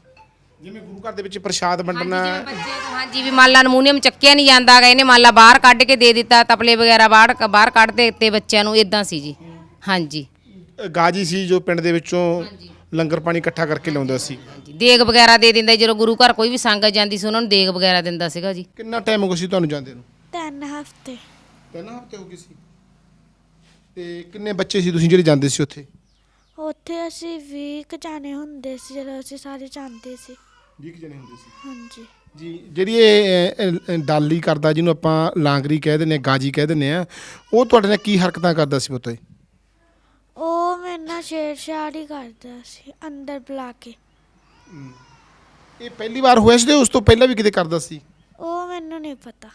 ਜਿਵੇਂ ਗੁਰੂ ਘਰ ਦੇ ਵਿੱਚ ਪ੍ਰਸ਼ਾਦ ਵੰਡਣਾ। ਜਿਵੇਂ ਬੱਚੇ ਤੋਂ ਹਾਂਜੀ ਵੀ ਮੰਨ ਲਾ ਅਲਮੂਨੀਅਮ ਚੱਕਿਆ ਨਹੀਂ ਜਾਂਦਾ ਗਾ ਇਹਨੇ ਮੰਨ ਲਾ ਬਾਹਰ ਕੱਢ ਕੇ ਦੇ ਦਿੱਤਾ ਤਪਲੇ ਵਗੈਰਾ ਬਾਹਰ ਬਾਹਰ ਕੱਢ ਦੇ ਦਿੱਤੇ ਬੱਚਿਆਂ ਨੂੰ ਇਦਾਂ ਸੀ ਜੀ। ਹਾਂਜੀ। ਗਾਜੀ ਸੀ ਜੋ ਪਿੰਡ ਦੇ ਵਿੱਚੋਂ ਲੰਗਰ ਪਾਣੀ ਇਕੱਠਾ ਕਰਕੇ ਲਾਉਂਦਾ ਸੀ। ਹਾਂਜੀ ਦੇਗ ਵਗੈਰਾ ਦੇ ਦਿੰਦਾ ਜਦੋਂ ਗੁਰੂ ਘਰ ਕੋਈ ਵੀ ਸੰਗਤ ਜਾਂਦੀ ਸੀ ਉਹਨਾਂ ਨੂੰ ਦੇਗ ਵਗੈਰਾ ਦਿੰਦਾ ਸੀਗਾ ਜੀ। ਕਿੰਨਾ ਟਾਈਮ ਹੋ ਗਿਆ ਸੀ ਤੁਹਾਨੂੰ ਜਾਂਦੇ ਨੂੰ? ਤਿੰਨ ਹਫ਼ਤੇ। ਪਹਿਲਾਂ ਹਫ਼ਤੇ ਹੋ ਗਏ ਸੀ। ਤੇ ਕਿੰਨੇ ਬੱਚੇ ਸੀ ਤੁਸੀਂ ਜਿਹੜੇ ਜਾਂਦੇ ਸੀ ਉੱਥੇ? ਉੱਥੇ ਅਸੀਂ 20 ਕੁ ਜਾਣੇ ਹੁੰਦੇ ਸੀ ਜਦੋਂ ਅਸੀਂ ਸਾਰੇ ਜਾਂਦੇ ਸੀ। 20 ਜਣੇ ਹੁੰਦੇ ਸੀ। ਹਾਂਜੀ। ਜੀ ਜਿਹੜੀ ਇਹ ਅ, ਅ, ਡਾਲੀ ਕਰਦਾ ਜਿਹਨੂੰ ਆਪਾਂ ਲਾਂਗਰੀ ਕਹਿ ਦਿੰਦੇ ਆ ਗਾਜੀ ਕਹਿ ਦਿੰਦੇ ਆ ਉਹ ਤੁਹਾਡੇ ਨਾਲ ਕੀ ਹਰਕਤਾਂ ਕਰਦਾ ਸੀ ਪੁੱਤ? ਉਹ ਮੇਰੇ ਨਾਲ ਛੇੜਛਾੜ ਹੀ ਕਰਦਾ ਸੀ ਅੰਦਰ ਬੁਲਾ ਕੇ। ਇਹ ਪਹਿਲੀ ਵਾਰ ਹੋਇਆ ਸੀ ਤੇ ਉਸ ਤੋਂ ਪਹਿਲਾਂ ਵੀ ਕਿਤੇ ਕਰਦਾ ਸੀ? ਉਹ ਮੈਨੂੰ ਨਹੀਂ ਪਤਾ।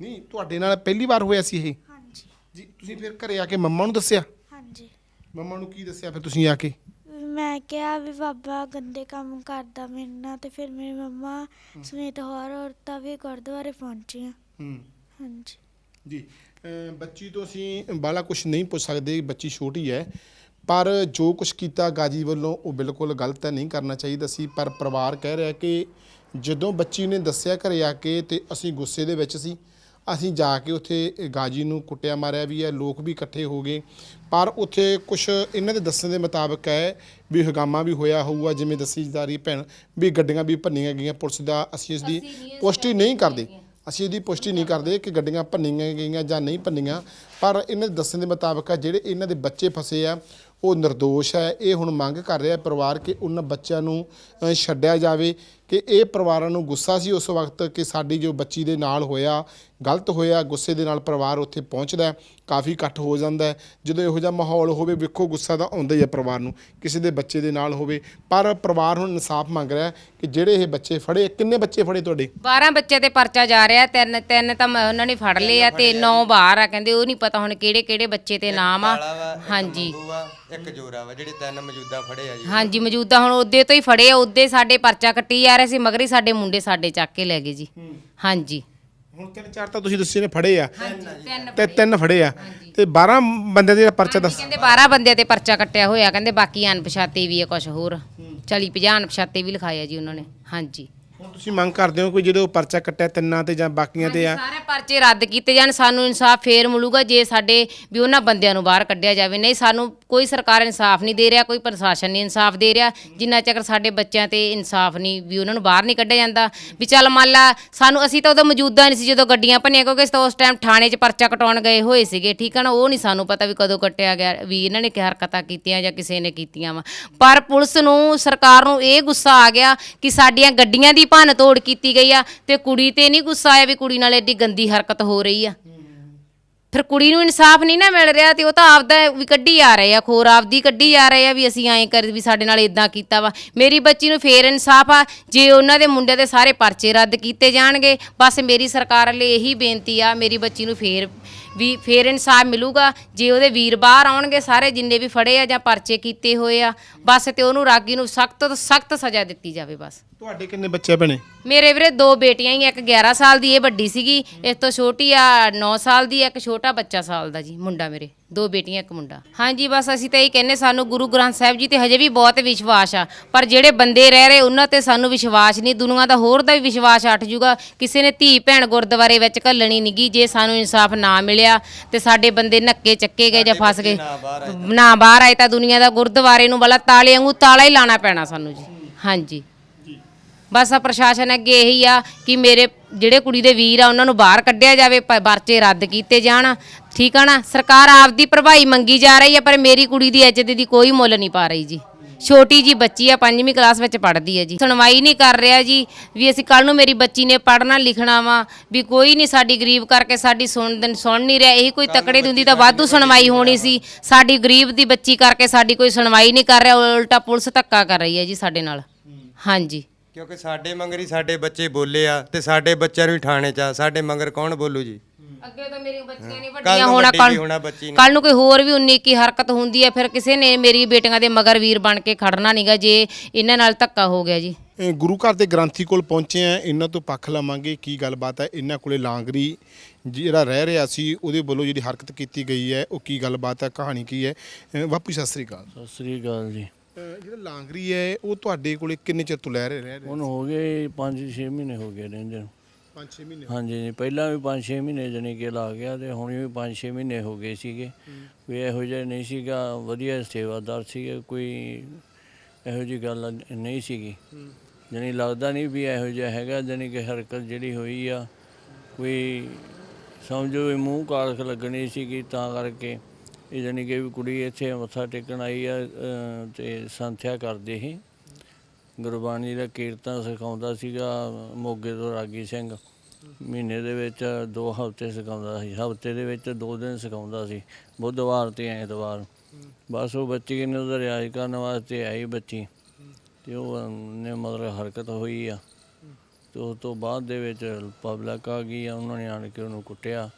ਨਹੀਂ ਤੁਹਾਡੇ ਨਾਲ ਪਹਿਲੀ ਵਾਰ ਹੋਇਆ ਸੀ ਇਹ? ਹਾਂਜੀ। ਜੀ ਤੁਸੀਂ ਫਿਰ ਘਰੇ ਆ ਕੇ ਮੰਮਾ ਨੂੰ ਦੱਸਿਆ? ਹਾਂਜੀ। ਮੰਮਾ ਨੂੰ ਕੀ ਦੱਸਿਆ ਫਿਰ ਤੁਸੀਂ ਆ ਕੇ? ਮੈਂ ਕਿਹਾ ਵੀ ਬਾਬਾ ਗੰਦੇ ਕੰਮ ਕਰਦਾ ਮੇਰੇ ਨਾਲ ਤੇ ਫਿਰ ਮੇਰੀ ਮੰਮਾ ਸਮੇਤ ਹੋਰ ਔਰਤਾਂ ਵੀ ਗੁਰਦੁਆਰੇ ਪਹੁੰਚੀਆਂ। ਹੂੰ। ਹਾਂਜੀ। ਜੀ ਅਮ ਬੱਚੀ ਤੋਂ ਅਸੀਂ ਬਾਲਾ ਕੁਝ ਨਹੀਂ ਪੁੱਛ ਸਕਦੇ ਬੱਚੀ ਛੋਟੀ ਹੈ। ਪਰ ਜੋ ਕੁਝ ਕੀਤਾ ਗਾਜੀ ਵੱਲੋਂ ਉਹ ਬਿਲਕੁਲ ਗਲਤ ਹੈ ਨਹੀਂ ਕਰਨਾ ਚਾਹੀਦਾ ਸੀ। ਪਰ ਪਰਿਵਾਰ ਕਹਿ ਰਿਹਾ ਕਿ ਜਦੋਂ ਬੱਚੀ ਨੇ ਦੱਸਿਆ ਘਰੇ ਆ ਕੇ ਤੇ ਅਸੀਂ ਗੁੱਸੇ ਦੇ ਵਿੱਚ ਸੀ ਅਸੀਂ ਜਾ ਕੇ ਉੱਥੇ ਗਾਜੀ ਨੂੰ ਕੁੱਟਿਆ ਮਾਰਿਆ ਵੀ ਹੈ ਲੋਕ ਵੀ ਇਕੱਠੇ ਹੋ ਗਏ। ਪਰ ਉੱਥੇ ਕੁਝ ਇਹਨਾਂ ਦੇ ਦੱਸਣ ਦੇ ਮੁਤਾਬਕ ਹੈ ਵੀ ਹਗਾਮਾ ਵੀ ਹੋਇਆ ਹੋਊਗਾ ਜਿਵੇਂ ਦੱਸੀ ਜਾ ਰਹੀ ਭੈਣ ਵੀ ਗੱਡੀਆਂ ਵੀ ਭੰਨੀਆਂ ਗਈਆਂ ਪੁਲਿਸ ਦਾ ਅਸੀਂ ਇਸ ਦੀ ਪੁਸ਼ਟੀ ਨਹੀਂ ਕਰਦੇ। ਅਸੀਂ ਇਹਦੀ ਪੁਸ਼ਟੀ ਨਹੀਂ ਕਰਦੇ ਕਿ ਗੱਡੀਆਂ ਭੰਨੀਆਂ ਗਈਆਂ ਜਾਂ ਨਹੀਂ ਭੰਨੀਆਂ। ਪਰ ਇਹਨਾਂ ਦੇ ਦੱਸਣ ਦੇ ਮੁਤਾਬਕ ਆ ਜਿਹੜੇ ਇਹਨਾਂ ਦੇ ਬੱਚੇ ਫਸੇ ਆ ਉਹ નિર્ਦੋਸ਼ ਹੈ। ਇਹ ਹੁਣ ਮੰਗ ਕਰ ਰਿਹਾ ਪਰਿਵਾਰ ਕਿ ਉਹਨਾਂ ਬੱਚਿਆਂ ਨੂੰ ਛੱਡਿਆ ਜਾਵੇ। ਕਿ ਇਹ ਪਰਿਵਾਰਾਂ ਨੂੰ ਗੁੱਸਾ ਸੀ ਉਸ ਵਕਤ ਕਿ ਸਾਡੀ ਜੋ ਬੱਚੀ ਦੇ ਨਾਲ ਹੋਇਆ ਗਲਤ ਹੋਇਆ ਗੁੱਸੇ ਦੇ ਨਾਲ ਪਰਿਵਾਰ ਉੱਥੇ ਪਹੁੰਚਦਾ ਹੈ, ਕਾਫੀ ਇਕੱਠ ਹੋ ਜਾਂਦਾ ਹੈ। ਜਦੋਂ ਇਹੋ ਜਿਹਾ ਮਾਹੌਲ ਹੋਵੇ ਵੇਖੋ ਗੁੱਸਾ ਤਾਂ ਆਉਂਦਾ ਹੀ ਹੈ ਪਰਿਵਾਰ ਨੂੰ ਕਿਸੇ ਦੇ ਬੱਚੇ ਦੇ ਨਾਲ ਹੋਵੇ। ਪਰ ਪਰਿਵਾਰ ਹੁਣ ਇਨਸਾਫ ਮੰਗ ਰਿਹਾ ਹੈ ਕਿ ਜਿਹੜੇ ਇਹ ਬੱਚੇ ਫੜੇ ਕਿੰਨੇ ਬੱਚੇ ਫੜੇ ਤੁਹਾਡੇ? 12 ਬੱਚੇ ਤੇ ਪਰਚਾ ਜਾ ਰਿਹਾ ਤਿੰਨ ਤਿੰਨ ਤਾਂ ਮ- ਉਹਨਾਂ ਨੇ ਫੜ ਲਏ ਆ ਤੇ 9 ਬਾਹਰ ਆ ਕਹਿੰਦੇ ਉਹ ਨਹੀਂ ਪਤਾ ਹੁਣ ਕਿਹੜੇ ਕਿਹੜੇ ਬੱਚੇ ਤੇ ਨਾਮ ਆ। ਕਾਲਾ ਵਾ ਇੱਕ ਹਾਂਜੀ। ਮੰਗੂ ਵਾ ਇੱਕ ਜੋਰਾ ਵਾ ਜਿਹੜੇ ਤਿੰਨ ਮੌਜੂਦਾ ਫੜੇ ਆ ਜੀ। ਹਾਂਜੀ ਮੌਜੂਦਾ ਹੁਣ ਉਹਦੇ ਤੋਂ ਹੀ ਫੜੇ ਆ ਉਹਦੇ ਸਾਡੇ ਪਰਚਾ ਕੱਟੀ ਜਾ ਰਹੇ ਸੀ ਮਗਰ ਹੀ ਸਾਡੇ ਮੁੰਡੇ ਸਾਡੇ ਚੱਕ ਕੇ ਲੈ ਗਏ ਜੀ। ਹਾਂਜੀ। ਹੁਣ ਤਿੰਨ ਚਾਰ ਤਾਂ ਤੁਸੀਂ ਦੱਸੇ ਨੇ ਫੜੇ ਆ। ਤਿੰਨ ਤੇ ਤਿੰਨ ਫੜੇ ਆ। ਤੇ 12 ਬੰਦਿਆਂ ਦੇ ਪਰਚਾ ਦੱਸ ਕਹਿੰਦੇ 12 ਬੰਦਿਆਂ ਤੇ ਪਰਚਾ ਕੱਟਿਆ ਹੋਇਆ ਕਹਿੰਦੇ ਬਾਕੀ ਅਣਪਛਾਤੇ ਵੀ ਆ ਕੁਝ ਹੋਰ। 40 50 ਅਣਪਛਾਤੇ ਵੀ ਲਿਖਾਇਆ ਜੀ ਉਹਨਾਂ ਨੇ। ਹਾਂਜੀ। ਹੁਣ ਤੁਸੀਂ ਮੰਗ ਕਰਦੇ ਹੋ ਜਿਹੜੇ ਉਹ ਪਰਚਾ ਕੱਟਿਆ ਤਿੰਨਾਂ ਤੇ ਜਾਂ ਬਾਕੀਆਂ ਤੇ ਆ? ਸਾਰੇ ਪਰਚੇ ਰੱਦ ਕੀਤੇ ਜਾਣ, ਸਾਨੂੰ ਇਨਸਾਫ ਫੇਰ ਮਿਲੂਗਾ ਜੇ ਸਾਡੇ ਵੀ ਉਹਨਾਂ ਬੰਦਿਆਂ ਨੂੰ ਬਾਹਰ ਕੱਢਿਆ ਜਾਵੇ। ਨਹੀਂ, ਸਾਨੂੰ ਕੋਈ ਸਰਕਾਰ ਇਨਸਾਫ ਨਹੀਂ ਦੇ ਰਿਹਾ, ਕੋਈ ਪ੍ਰਸ਼ਾਸਨ ਨਹੀਂ ਇਨਸਾਫ ਦੇ ਰਿਹਾ। ਜਿੰਨਾ ਚਿਰ ਸਾਡੇ ਬੱਚਿਆਂ ਤੇ ਇਨਸਾਫ ਨਹੀਂ, ਵੀ ਉਹਨਾਂ ਨੂੰ ਬਾਹਰ ਨਹੀਂ ਕੱਢਿਆ ਜਾਂਦਾ। ਵੀ ਚੱਲ ਮੰਨ ਲਾ, ਸਾਨੂੰ ਅਸੀਂ ਤਾਂ ਉਦੋਂ ਮੌਜੂਦਾ ਨਹੀਂ ਸੀ ਜਦੋਂ ਗੱਡੀਆਂ ਭੰਨੀਆਂ, ਕਿਉਂਕਿ ਅਸੀਂ ਤਾਂ ਉਸ ਟਾਈਮ ਥਾਣੇ 'ਚ ਪਰਚਾ ਕਟਾਉਣ ਗਏ ਹੋਏ ਸੀਗੇ, ਠੀਕ ਹੈ ਨਾ? ਉਹ ਨਹੀਂ ਸਾਨੂੰ ਪਤਾ ਵੀ ਕਦੋਂ ਕੱਟਿਆ ਗਿਆ, ਵੀ ਇਹਨਾਂ ਨੇ ਕੀ ਹਰਕਤਾਂ ਕੀਤੀਆਂ ਜਾਂ ਕਿਸੇ ਨੇ ਕੀਤੀਆਂ ਵਾ। ਪਰ ਪੁਲਿਸ ਨੂੰ, ਸਰਕਾਰ ਨੂੰ ਇਹ ਗੁੱਸਾ ਆ ਗਿਆ ਕਿ ਸਾਡੀਆਂ ਗੱਡੀਆਂ ਦੀ ਭੰਨ ਤੋੜ ਕੀਤੀ ਗਈ ਆ ਤੇ ਕੁੜੀ ਤੇ ਨਹੀਂ ਗੁੱਸਾ ਆਇਆ ਵੀ ਕੁੜੀ ਨਾਲ ਐਡੀ ਗੰਦੀ ਹਰਕਤ ਹੋ ਰਹੀ ਆ। ਫਿਰ ਕੁੜੀ ਨੂੰ ਇਨਸਾਫ ਨਹੀਂ ਨਾ ਮਿਲ ਰਿਹਾ ਤੇ ਉਹ ਤਾਂ ਆਪਦਾ ਵੀ ਕੱਢੀ ਆ ਰਹੇ ਆ, ਖੋਰ ਆਪਦੀ ਕੱਢੀ ਜਾ ਰਹੇ ਆ ਵੀ ਅਸੀਂ ਐਂ ਕਰ ਵੀ ਸਾਡੇ ਨਾਲ ਇਦਾਂ ਕੀਤਾ ਵਾ। ਮੇਰੀ ਬੱਚੀ ਨੂੰ ਫੇਰ ਇਨਸਾਫ ਆ, ਜੇ ਉਹਨਾਂ ਦੇ ਮੁੰਡੇ ਦੇ ਸਾਰੇ ਪਰਚੇ ਰੱਦ ਕੀਤੇ ਜਾਣਗੇ, ਬਸ ਮੇਰੀ ਸਰਕਾਰ ਲਈ ਇਹੀ ਬੇਨਤੀ ਆ, ਮੇਰੀ ਬੱਚੀ ਨੂੰ ਫੇਰ ਵੀ ਫੇਰ ਇਨਸਾਫ ਮਿਲੂਗਾ। ਜੇ ਉਹਦੇ ਵੀਰ ਬਾਹਰ ਆਉਣਗੇ ਸਾਰੇ ਜਿੰਨੇ ਵੀ ਫੜੇ ਆ ਜਾਂ ਪਰਚੇ ਕੀਤੇ ਹੋਏ ਆ, ਬਸ ਤੇ ਉਹਨੂੰ ਰਾਗੀ ਨੂੰ ਸਖਤ ਤੋਂ ਸਖਤ ਸਜ਼ਾ ਦਿੱਤੀ ਜਾਵੇ ਬਸ। ਤੁਹਾਡੇ ਕਿੰਨੇ ਬੱਚੇ ਭੈਣੇ? ਮੇਰੇ ਵੀਰੇ ਦੋ ਬੇਟੀਆਂ ਹੀ ਇੱਕ 11 ਸਾਲ ਦੀ ਇਹ ਵੱਡੀ ਸੀਗੀ। ਇਸ ਤੋਂ ਛੋਟੀ ਆ 9 ਸਾਲ ਦੀ ਇੱਕ ਛੋਟਾ ਬੱਚਾ ਸਾਲ ਦਾ ਜੀ ਮੁੰਡਾ ਮੇਰੇ। ਦੋ ਬੇਟੀਆਂ ਇੱਕ ਮੁੰਡਾ। ਹਾਂਜੀ ਬਸ ਅਸੀਂ ਤਾਂ ਇਹ ਕਹਿੰਨੇ ਸਾਨੂੰ ਗੁਰੂ ਗ੍ਰੰਥ ਸਾਹਿਬ ਜੀ ਤੇ ਹਜੇ ਵੀ ਬਹੁਤ ਵਿਸ਼ਵਾਸ ਆ। ਪਰ ਜਿਹੜੇ ਬੰਦੇ ਰਹਿ ਰਹੇ ਉਹਨਾਂ ਤੇ ਸਾਨੂੰ ਵਿਸ਼ਵਾਸ ਨਹੀਂ ਦੁਨੀਆ ਦਾ ਹੋਰ ਦਾ ਵੀ ਵਿਸ਼ਵਾਸ ਉੱਠ ਜੂਗਾ। ਕਿਸੇ ਨੇ ਧੀ ਭੈਣ ਗੁਰਦੁਆਰੇ ਵਿੱਚ ਘੱਲਣੀ ਨਹੀਂਗੀ ਜੇ ਸਾਨੂੰ ਇਨਸਾਫ ਨਾ ਮਿਲਿਆ ਤੇ ਸਾਡੇ ਬੰਦੇ ਨੱਕੇ ਚੱਕੇ ਗਏ ਜਾਂ ਫਸ ਗਏ। ਨਾ ਬਾਹਰ ਆਏ ਨਾ ਬਾਹਰ ਆਏ ਤਾਂ ਦੁਨੀਆ ਦਾ ਗੁਰਦੁਆਰੇ ਨੂੰ ਵਾਲਾ ਤਾਲੇ ਵਾਂਗੂ ਤਾਲਾ ਹੀ ਲਾਣਾ ਪੈਣਾ ਸਾਨੂੰ ਜੀ। ਹਾਂਜੀ। ਬਸ ਆ ਪ੍ਰਸ਼ਾਸਨ ਅੱਗੇ ਇਹੀ ਆ ਕਿ ਮੇਰੇ ਜਿਹੜੇ ਕੁੜੀ ਦੇ ਵੀਰ ਆ ਉਹਨਾਂ ਨੂੰ ਬਾਹਰ ਕੱਢਿਆ ਜਾਵੇ ਪਰਚੇ ਰੱਦ ਕੀਤੇ ਜਾਣ। ਠੀਕ ਆ ਨਾ? ਸਰਕਾਰ ਆਪਦੀ ਭਰਪਾਈ ਮੰਗੀ ਜਾ ਰਹੀ ਆ ਪਰ ਮੇਰੀ ਕੁੜੀ ਦੀ ਇੱਜ਼ਤ ਦੀ ਕੋਈ ਮੁੱਲ ਨਹੀਂ ਪਾ ਰਹੀ ਜੀ। ਛੋਟੀ ਜੀ ਬੱਚੀ ਆ ਪੰਜਵੀਂ ਕਲਾਸ ਵਿੱਚ ਪੜ੍ਹਦੀ ਹੈ ਜੀ। ਸੁਣਵਾਈ ਨਹੀਂ ਕਰ ਰਿਹਾ ਜੀ ਵੀ ਅਸੀਂ ਕੱਲ ਨੂੰ ਮੇਰੀ ਬੱਚੀ ਨੇ ਪੜ੍ਹਨਾ ਲਿਖਣਾ ਵਾ ਵੀ ਕੋਈ ਨਹੀਂ ਸਾਡੀ ਗਰੀਬ ਕਰਕੇ ਸਾਡੀ ਸੁਣ ਸੁਣ ਨਹੀਂ ਰਿਹਾ। ਇਹੀ ਕੋਈ ਤਕੜੇ ਦੀ ਤਾਂ ਵਾਧੂ ਸੁਣਵਾਈ ਹੋਣੀ ਸੀ। ਸਾਡੀ ਗਰੀਬ ਦੀ ਬੱਚੀ ਕਰਕੇ ਸਾਡੀ ਕੋਈ ਸੁਣਵਾਈ ਨਹੀਂ ਕਰ ਰਿਹਾ ਉਲਟਾ ਪੁਲਿਸ ਧੱਕਾ ਕਰ ਰਹੀ ਹੈ ਜੀ ਸਾਡੇ ਨਾਲ। ਹਾਂਜੀ। ਕਿਉਂਕਿ ਸਾਡੇ ਮੰਗਰ ਹੀ ਸਾਡੇ ਬੱਚੇ ਬੋਲੇ ਆ ਤੇ ਸਾਡੇ ਬੱਚਿਆਂ ਨੂੰ ਹੀ ਥਾਣੇ ਚ ਆ। ਸਾਡੇ ਮੰਗਰ ਕੌਣ ਬੋਲੂ ਜੀ? ਅੱਗੇ ਤਾਂ ਮੇਰੀਆਂ ਬੱਚੀਆਂ ਨਹੀਂ ਕੱਲ੍ਹ ਵੱਡੀਆਂ ਨੂੰ ਹੋਣਾ ਬੱਚੀ ਨੇ ਕੱਲ ਨੂੰ ਕੋਈ ਹੋਰ ਵੀ ਉਨੀ ਕੀ ਹਰਕਤ ਹੁੰਦੀ ਹੈ ਫਿਰ ਕਿਸੇ ਨੇ ਮੇਰੀ ਬੇਟੀਆਂ ਦੇ ਮਗਰ ਵੀਰ ਬਣ ਕੇ ਖੜਨਾ ਨਹੀਂਗਾ ਜੇ ਇਹਨਾਂ ਨਾਲ ਧੱਕਾ ਹੋ ਗਿਆ ਜੀ। ਇਹ ਗੁਰੂ ਘਰ ਦੇ ਗ੍ਰੰਥੀ ਕੋਲ ਪਹੁੰਚੇ ਆ ਇਹਨਾਂ ਤੋਂ ਪੱਖ ਲਵਾਂਗੇ ਕੀ ਗੱਲਬਾਤ ਹੈ ਇਹਨਾਂ ਕੋਲੇ ਲਾਂਗਰੀ ਜਿਹੜਾ ਰਹਿ ਰਿਹਾ ਸੀ ਉਹਦੇ ਵੱਲੋਂ ਜਿਹੜੀ ਹਰਕਤ ਕੀਤੀ ਗਈ ਹੈ ਉਹ ਕੀ ਗੱਲਬਾਤ ਹੈ ਕਹਾਣੀ ਕੀ ਹੈ? ਅਹ ਬਾਪੂ ਸਤਿ ਸ੍ਰੀ ਅਕਾਲ। ਸਤਿ ਸ੍ਰੀ ਅਕਾਲ ਜੀ। ਅਹ ਜਿਹੜਾ ਲਾਂਗਰੀ ਹੈ ਉਹ ਤੁਹਾਡੇ ਕੋਲੇ ਕਿੰਨੇ ਚਿਰ ਤੋਂ ਲੈ ਰਹੇ ਰਹਿ ਰਹੇ ਹੁਣ ਹੋ ਗਏ 5-6 ਮਹੀਨੇ ਹੋ ਗਏ ਰਹਿੰਦੇ ਨੂੰ। 5-6 ਮਹੀਨੇ ਹਾਂਜੀ ਜੀ ਪਹਿਲਾਂ ਵੀ 5-6 ਮਹੀਨੇ ਜਣੀ ਕਿ ਲਾ ਗਿਆ ਤੇ ਹੁਣ ਵੀ 5-6 ਮਹੀਨੇ ਹੋ ਗਏ ਸੀਗੇ। ਵੀ ਇਹੋ ਜਿਹਾ ਨਹੀਂ ਸੀਗਾ ਵਧੀਆ ਸੇਵਾਦਾਰ ਸੀਗੇ ਕੋਈ ਇਹੋ ਜੀ ਗੱਲ ਨਹੀਂ ਸੀਗੀ। ਜਣੀ ਲੱਗਦਾ ਨਹੀਂ ਵੀ ਇਹੋ ਜਿਹਾ ਹੈਗਾ ਜਣੀ ਕਿ ਹਰਕਤ ਜਿਹੜੀ ਹੋਈ ਆ ਕੋਈ ਸਮਝੋ ਵੀ ਮੂੰਹ ਕਾਲਖ ਲੱਗਣੀ ਸੀਗੀ ਤਾਂ ਕਰਕੇ। ਇਹ ਜਣੀ ਕਿ ਵੀ ਕੁੜੀ ਇੱਥੇ ਮੱਥਾ ਟੇਕਣ ਆਈ ਆ ਅਹ, ਤੇ ਸੰਥਿਆ ਕਰਦੇ ਸੀ। ਗੁਰਬਾਣੀ ਦਾ ਕੀਰਤਨ ਸਿਖਾਉਂਦਾ ਸੀਗਾ ਮੋਗੇ ਤੋਂ ਰਾਗੀ ਸਿੰਘ। ਮਹੀਨੇ ਦੇ ਵਿੱਚ ਦੋ ਹਫ਼ਤੇ ਸਿਖਾਉਂਦਾ ਸੀ। ਹਫ਼ਤੇ ਦੇ ਵਿੱਚ ਦੋ ਦਿਨ ਸਿਖਾਉਂਦਾ ਸੀ ਬੁੱਧਵਾਰ ਤੇ ਐਤਵਾਰ। ਬਸ ਉਹ ਬੱਚੀ ਨੇ ਉਹਦਾ ਰਿਆਜ਼ ਕਰਨ ਵਾਸਤੇ ਆਈ ਬੱਚੀ ਤੇ ਉਹ ਨੇ ਮਤਲਬ ਹਰਕਤ ਹੋਈ ਆ। ਤੇ ਉਸ ਤੋਂ ਬਾਅਦ ਦੇ ਵਿੱਚ ਪਬਲਿਕ ਆ ਗਈ ਆ ਉਹਨਾਂ ਨੇ ਆਣ ਕੇ ਉਹਨੂੰ ਕੁੱਟਿਆ।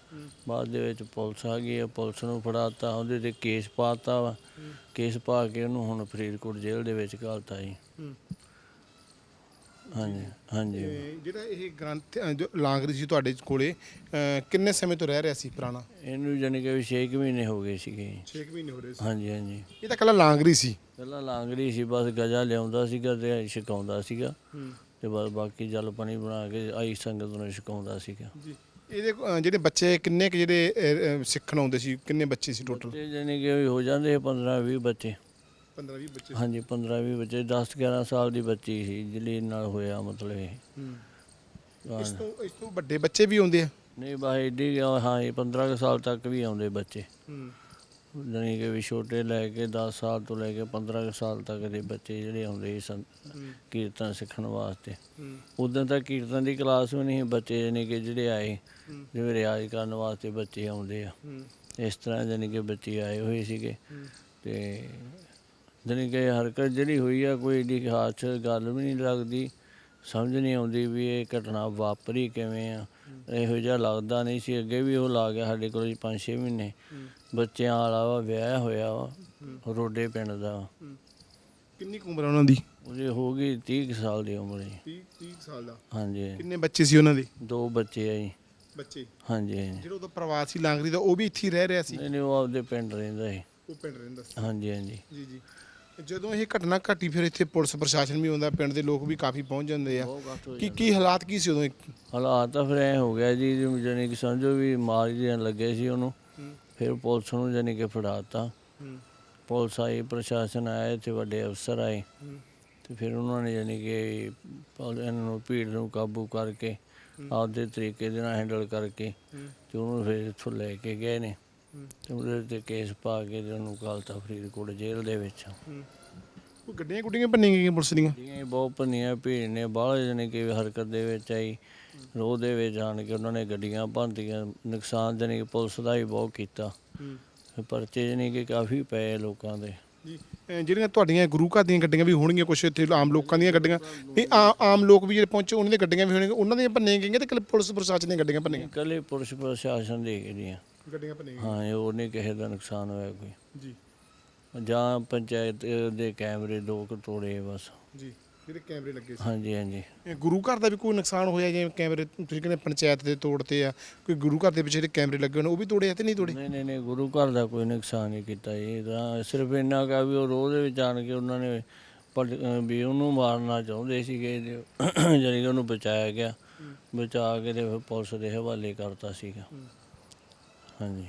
ਬਾਅਦ ਦੇ ਵਿੱਚ ਪੁਲਿਸ ਆ ਗਈ ਆ ਪੁਲਿਸ ਨੂੰ ਫੜਾਤਾ ਉਹਦੇ ਤੇ ਕੇਸ ਪਾਤਾ ਵਾ। ਕੇਸ ਪਾ ਕੇ ਉਹਨੂੰ ਹੁਣ ਫਰੀਦਕੋਟ ਜੇਲ੍ਹ ਦੇ ਵਿੱਚ ਘਾਲਤਾ ਜੀ। ਹਾਂਜੀ ਹਾਂਜੀ। ਤੇ ਜਿਹੜਾ ਇਹ ਗ੍ਰੰਥ ਅਹ ਜੋ ਲਾਂਗਰੀ ਸੀ ਤੁਹਾਡੇ ਕੋਲੇ ਕਿੰਨੇ ਸਮੇਂ ਤੋਂ ਰਹਿ ਰਿਹਾ ਸੀ ਪੁਰਾਣਾ? ਇਹਨੂੰ ਜਾਣੀ ਕਿ ਵੀ 6 ਮਹੀਨੇ ਹੋ ਗਏ ਸੀਗੇ 6 ਮਹੀਨੇ ਹੋ ਰਹੇ ਸੀ। ਹਾਂਜੀ ਹਾਂਜੀ। ਇਹ ਤਾਂ ਕੱਲਾ ਲਾਂਗਰੀ ਸੀ। ਪਹਿਲਾਂ ਲਾਂਗੜੀ ਸੀ ਬਸ ਗਜਾ ਲਿਆਉਂਦਾ ਸੀਗਾ ਤੇ ਛਕਾਉਂਦਾ ਸੀਗਾ। ਤੇ ਬਸ ਬਾਕੀ ਜਲ ਪਾਣੀ ਬਣਾ ਕੇ ਆਈ ਸੰਗਤ ਨੂੰ ਛਕਾਉਂਦਾ ਸੀਗਾ। ਜੀ। ਇਹਦੇ ਅਹ ਜਿਹੜੇ ਬੱਚੇ ਕਿੰਨੇ ਕੁ ਜਿਹੜੇ ਅਹ, ਅਹ, ਸਿੱਖਣ ਆਉਂਦੇ ਸੀ? ਕਿੰਨੇ ਬੱਚੇ ਸੀ ਟੋਟਲ ਤੇ ਜਾਣੀ ਕਿ ਹੋ ਜਾਂਦੇ 15 20 ਬੱਚੇ। 15 20 ਬੱਚੇ ਹਾਂਜੀ 15 20 ਬੱਚੇ 10 11 ਸਾਲ ਦੀ ਬੱਚੀ ਸੀ ਜਿਹੜੀ ਨਾਲ ਹੋਇਆ ਮਤਲਬ ਇਹ। ਇਸ ਤੋਂ ਇਸ ਤੋਂ ਵੱਡੇ ਬੱਚੇ ਵੀ ਆਉਂਦੇ ਆ? ਨਹੀਂ ਬਸ ਏਡੀ ਹਾਂ ਇਹ 15 ਕੁ ਸਾਲ ਤੱਕ ਵੀ ਆਉਂਦੇ ਬੱਚੇ। ਜਾਣੀ ਕਿ ਵੀ ਛੋਟੇ ਲੈ ਕੇ 10 ਸਾਲ ਤੋਂ ਲੈ ਕੇ 15 ਕੁ ਸਾਲ ਤੱਕ ਦੇ ਬੱਚੇ ਜਿਹੜੇ ਆਉਂਦੇ ਸੀ ਸੰ- ਕੀਰਤਨ ਸਿੱਖਣ ਵਾਸਤੇ। ਉਦੋਂ ਤਾਂ ਕੀਰਤਨ ਦੀ ਕਲਾਸ ਵੀ ਨਹੀਂ ਬੱਚੇ ਜਾਣੀ ਕਿ ਜਿਹੜੇ ਆਏ ਜਿਵੇਂ ਰਿਆਜ਼ ਕਰਨ ਵਾਸਤੇ ਬੱਚੇ ਆਉਂਦੇ ਆ। ਇਸ ਤਰ੍ਹਾਂ ਜਾਣੀ ਕਿ ਬੱਚੇ ਆਏ ਹੋਏ ਸੀਗੇ। ਤੇ ਜਾਣੀ ਕਿ ਹਰਕਤ ਜਿਹੜੀ ਹੋਈ ਆ ਕੋਈ ਏਡੀ ਹਾਦਸੇ ਗੱਲ ਵੀ ਨਹੀਂ ਲੱਗਦੀ। ਸਮਝ ਨਹੀਂ ਆਉਂਦੀ ਵੀ ਇਹ ਘਟਨਾ ਵਾਪਰੀ ਕਿਵੇਂ ਆ। ਇਹੋ ਜਿਹਾ ਲੱਗਦਾ ਨਹੀਂ ਸੀ ਅੱਗੇ ਵੀ ਉਹ ਲਾ ਗਿਆ ਸਾਡੇ ਕੋਲ 5-6 ਮਹੀਨੇ। ਬੱਚਿਆਂ ਵਾਲਾ ਵਾ ਵਿਆਹ ਹੋਇਆ ਵਾ ਰੋਡੇ ਪਿੰਡ ਦਾ ਕਿੰਨੀ ਕੁ ਉਮਰ ਆ ਉਹਨਾਂ ਦੀ? ਉਹਦੀ ਹੋ ਗਈ 30 ਕੁ ਸਾਲ ਦੀ ਉਮਰ ਜੀ। 30 30 ਸਾਲ ਦਾ। ਹਾਂਜੀ। ਕਿੰਨੇ ਬੱਚੇ ਸੀ ਉਹਨਾਂ ਦੇ? ਦੋ ਬੱਚੇ ਆ ਜੀ। ਬੱਚੇ। ਹਾਂਜੀ। ਜਿਹੜਾ ਉਹਦਾ ਪ੍ਰਵਾਸੀ ਲਾਂਗਰੀ ਦਾ ਉਹ ਵੀ ਇੱਥੇ ਹੀ ਰਹਿ ਰਿਹਾ ਸੀ? ਨਹੀਂ ਨਹੀਂ ਉਹ ਆਪਦੇ ਪਿੰਡ ਰਹਿੰਦਾ ਸੀ। ਉਹ ਪਿੰਡ ਰਹਿੰਦਾ ਸੀ। ਹਾਂਜੀ ਹਾਂਜੀ। ਜੀ ਜੀ। ਜਦੋਂ ਇਹ ਘਟਨਾ ਘਟੀ ਫਿਰ ਇੱਥੇ ਪੁਲਿਸ ਪ੍ਰਸ਼ਾਸਨ ਵੀ ਆਉਂਦਾ ਪਿੰਡ ਦੇ ਲੋਕ ਵੀ ਕਾਫੀ ਪਹੁੰਚ ਜਾਂਦੇ ਆ। ਕੀ ਕੀ ਹਾਲਾਤ ਕੀ ਸੀ ਉਦੋਂ ਹਾਲਾਤ ਤਾਂ ਫਿਰ ਐ ਹੋ ਗਿਆ ਜੀ ਜਾਣੀ ਕਿ ਸਮਝੋ ਵੀ ਮਾਰ ਦੇਣ ਲੱਗੇ ਸੀ ਉਹਨੂੰ। ਫਿਰ ਪੁਲਿਸ ਨੂੰ ਜਾਣੀ ਕਿ ਫੜਾਤਾ ਪੁਲਿਸ ਆਈ ਪ੍ਰਸ਼ਾਸਨ ਆਇਆ ਇੱਥੇ ਵੱਡੇ ਅਫਸਰ ਆਏ। ਤੇ ਫਿਰ ਉਹਨਾਂ ਨੇ ਜਾਣੀ ਕਿ ਇਹਨਾਂ ਨੂੰ ਭੀੜ ਨੂੰ ਕਾਬੂ ਕਰਕੇ ਆਪਦੇ ਤਰੀਕੇ ਦੇ ਨਾਲ ਹੈਂਡਲ ਕਰਕੇ ਤੇ ਉਹਨੂੰ ਫਿਰ ਇੱਥੋਂ ਲੈ ਕੇ ਗਏ ਨੇ। ਉਹਦੇ ਤੇ ਕੇਸ ਪਾ ਕੇ ਤੇ ਉਹਨੂੰ ਘਾਲਤਾ ਫਰੀਦਕੋਟ ਜੇਲ੍ਹ ਦੇ ਵਿੱਚ। ਕੋਈ ਗੱਡੀਆਂ ਗੁੱਡੀਆਂ ਭੰਨੀਆਂ ਗਈਆਂ ਪੁਲਿਸ ਦੀਆਂ? ਜਿਹੜੀਆਂ ਬਹੁਤ ਭੰਨੀਆਂ ਭੀੜ ਨੇ ਬਾਹਰ ਜਾਣੀ ਕਿ ਹਰਕਤ ਦੇ ਵਿੱਚ ਆਈ। ਰੋਹ ਦੇ ਵਿੱਚ ਆਣ ਕੇ ਉਹਨਾਂ ਨੇ ਗੱਡੀਆਂ ਭੰਨਤੀਆਂ ਨੁਕਸਾਨ ਜਾਣੀ ਕਿ ਪੁਲਿਸ ਦਾ ਵੀ ਬਹੁਤ ਕੀਤਾ। ਪਰਚੇ ਜਾਣੀ ਕਿ ਕਾਫੀ ਪਏ ਲੋਕਾਂ ਦੇ। ਜਿਹੜੀਆਂ ਤੁਹਾਡੀਆਂ ਗੁਰੂ ਘਰ ਦੀਆਂ ਗੱਡੀਆਂ ਵੀ ਹੋਣਗੀਆਂ ਕੁਛ ਇੱਥੇ ਆਮ ਲੋਕਾਂ ਦੀਆਂ ਗੱਡੀਆਂ ਇਹ ਆਮ ਲੋਕ ਵੀ ਜਿਹੜੇ ਪਹੁੰਚੇ ਉਹਨਾਂ ਦੀਆਂ ਗੱਡੀਆਂ ਵੀ ਹੋਣਗੀਆਂ ਉਹਨਾਂ ਦੀਆਂ ਭੰਨੀਆਂ ਗਈਆਂ ਤੇ ਇਕੱਲੇ ਪੁਲਿਸ ਪ੍ਰਸ਼ਾਸਨ ਦੀਆਂ ਗੱਡੀਆਂ ਭੰਨੀਆਂ? ਇਕੱਲੇ ਪੁਲਿਸ ਪ੍ਰਸ਼ਾਸਨ ਦੇ ਗਈਆਂ। ਗੱਡੀਆਂ ਭੰਨੀਆਂ ਹਾਂ ਇਹ ਹੋਰ ਨਹੀਂ ਕਿਸੇ ਦਾ ਨੁਕਸਾਨ ਹੋਇਆ ਕੋਈ। ਜੀ। ਜਾਂ ਪੰਚਾਇਤ ਦੇ ਕੈਮਰੇ ਦੋ ਕੁ ਤੋੜੇ ਬਸ। ਜੀ ਜਿਹੜੇ ਕੈਮਰੇ ਲੱਗੇ ਸੀ। ਹਾਂਜੀ ਹਾਂਜੀ। ਇਹ ਗੁਰੂ ਘਰ ਦਾ ਵੀ ਕੋਈ ਨੁਕਸਾਨ ਹੋਇਆ ਜਿਵੇਂ ਕੈਮਰੇ ਤੁਸੀਂ ਕਹਿੰਦੇ ਪੰਚਾਇਤ ਦੇ ਤੋੜਤੇ ਆ ਕੋਈ ਗੁਰੂ ਘਰ ਦੇ ਵਿੱਚ ਜਿਹੜੇ ਕੈਮਰੇ ਲੱਗੇ ਹੋਣ ਉਹ ਵੀ ਤੋੜੇ ਆ ਤੇ ਨਹੀਂ ਤੋੜੇ? ਨਹੀਂ ਨਹੀਂ ਨਹੀਂ ਗੁਰੂ ਘਰ ਦਾ ਕੋਈ ਨੁਕਸਾਨ ਨਹੀਂ ਕੀਤਾ। ਇਹ ਤਾਂ ਸਿਰਫ ਇੰਨਾ ਕਾ ਵੀ ਉਹ ਰੋਹ ਦੇ ਵਿੱਚ ਆਣ ਕੇ ਉਹਨਾਂ ਨੇ ਪਲ- ਅਹ ਵੀ ਉਹਨੂੰ ਮਾਰਨਾ ਚਾਹੁੰਦੇ ਸੀਗੇ ਕਿ ਉਹਨੂੰ ਬਚਾਇਆ ਗਿਆ। ਬਚਾ ਕੇ ਤੇ ਫਿਰ ਪੁਲਿਸ ਦੇ ਹਵਾਲੇ ਕਰਤਾ ਸੀਗਾ। ਹਾਂਜੀ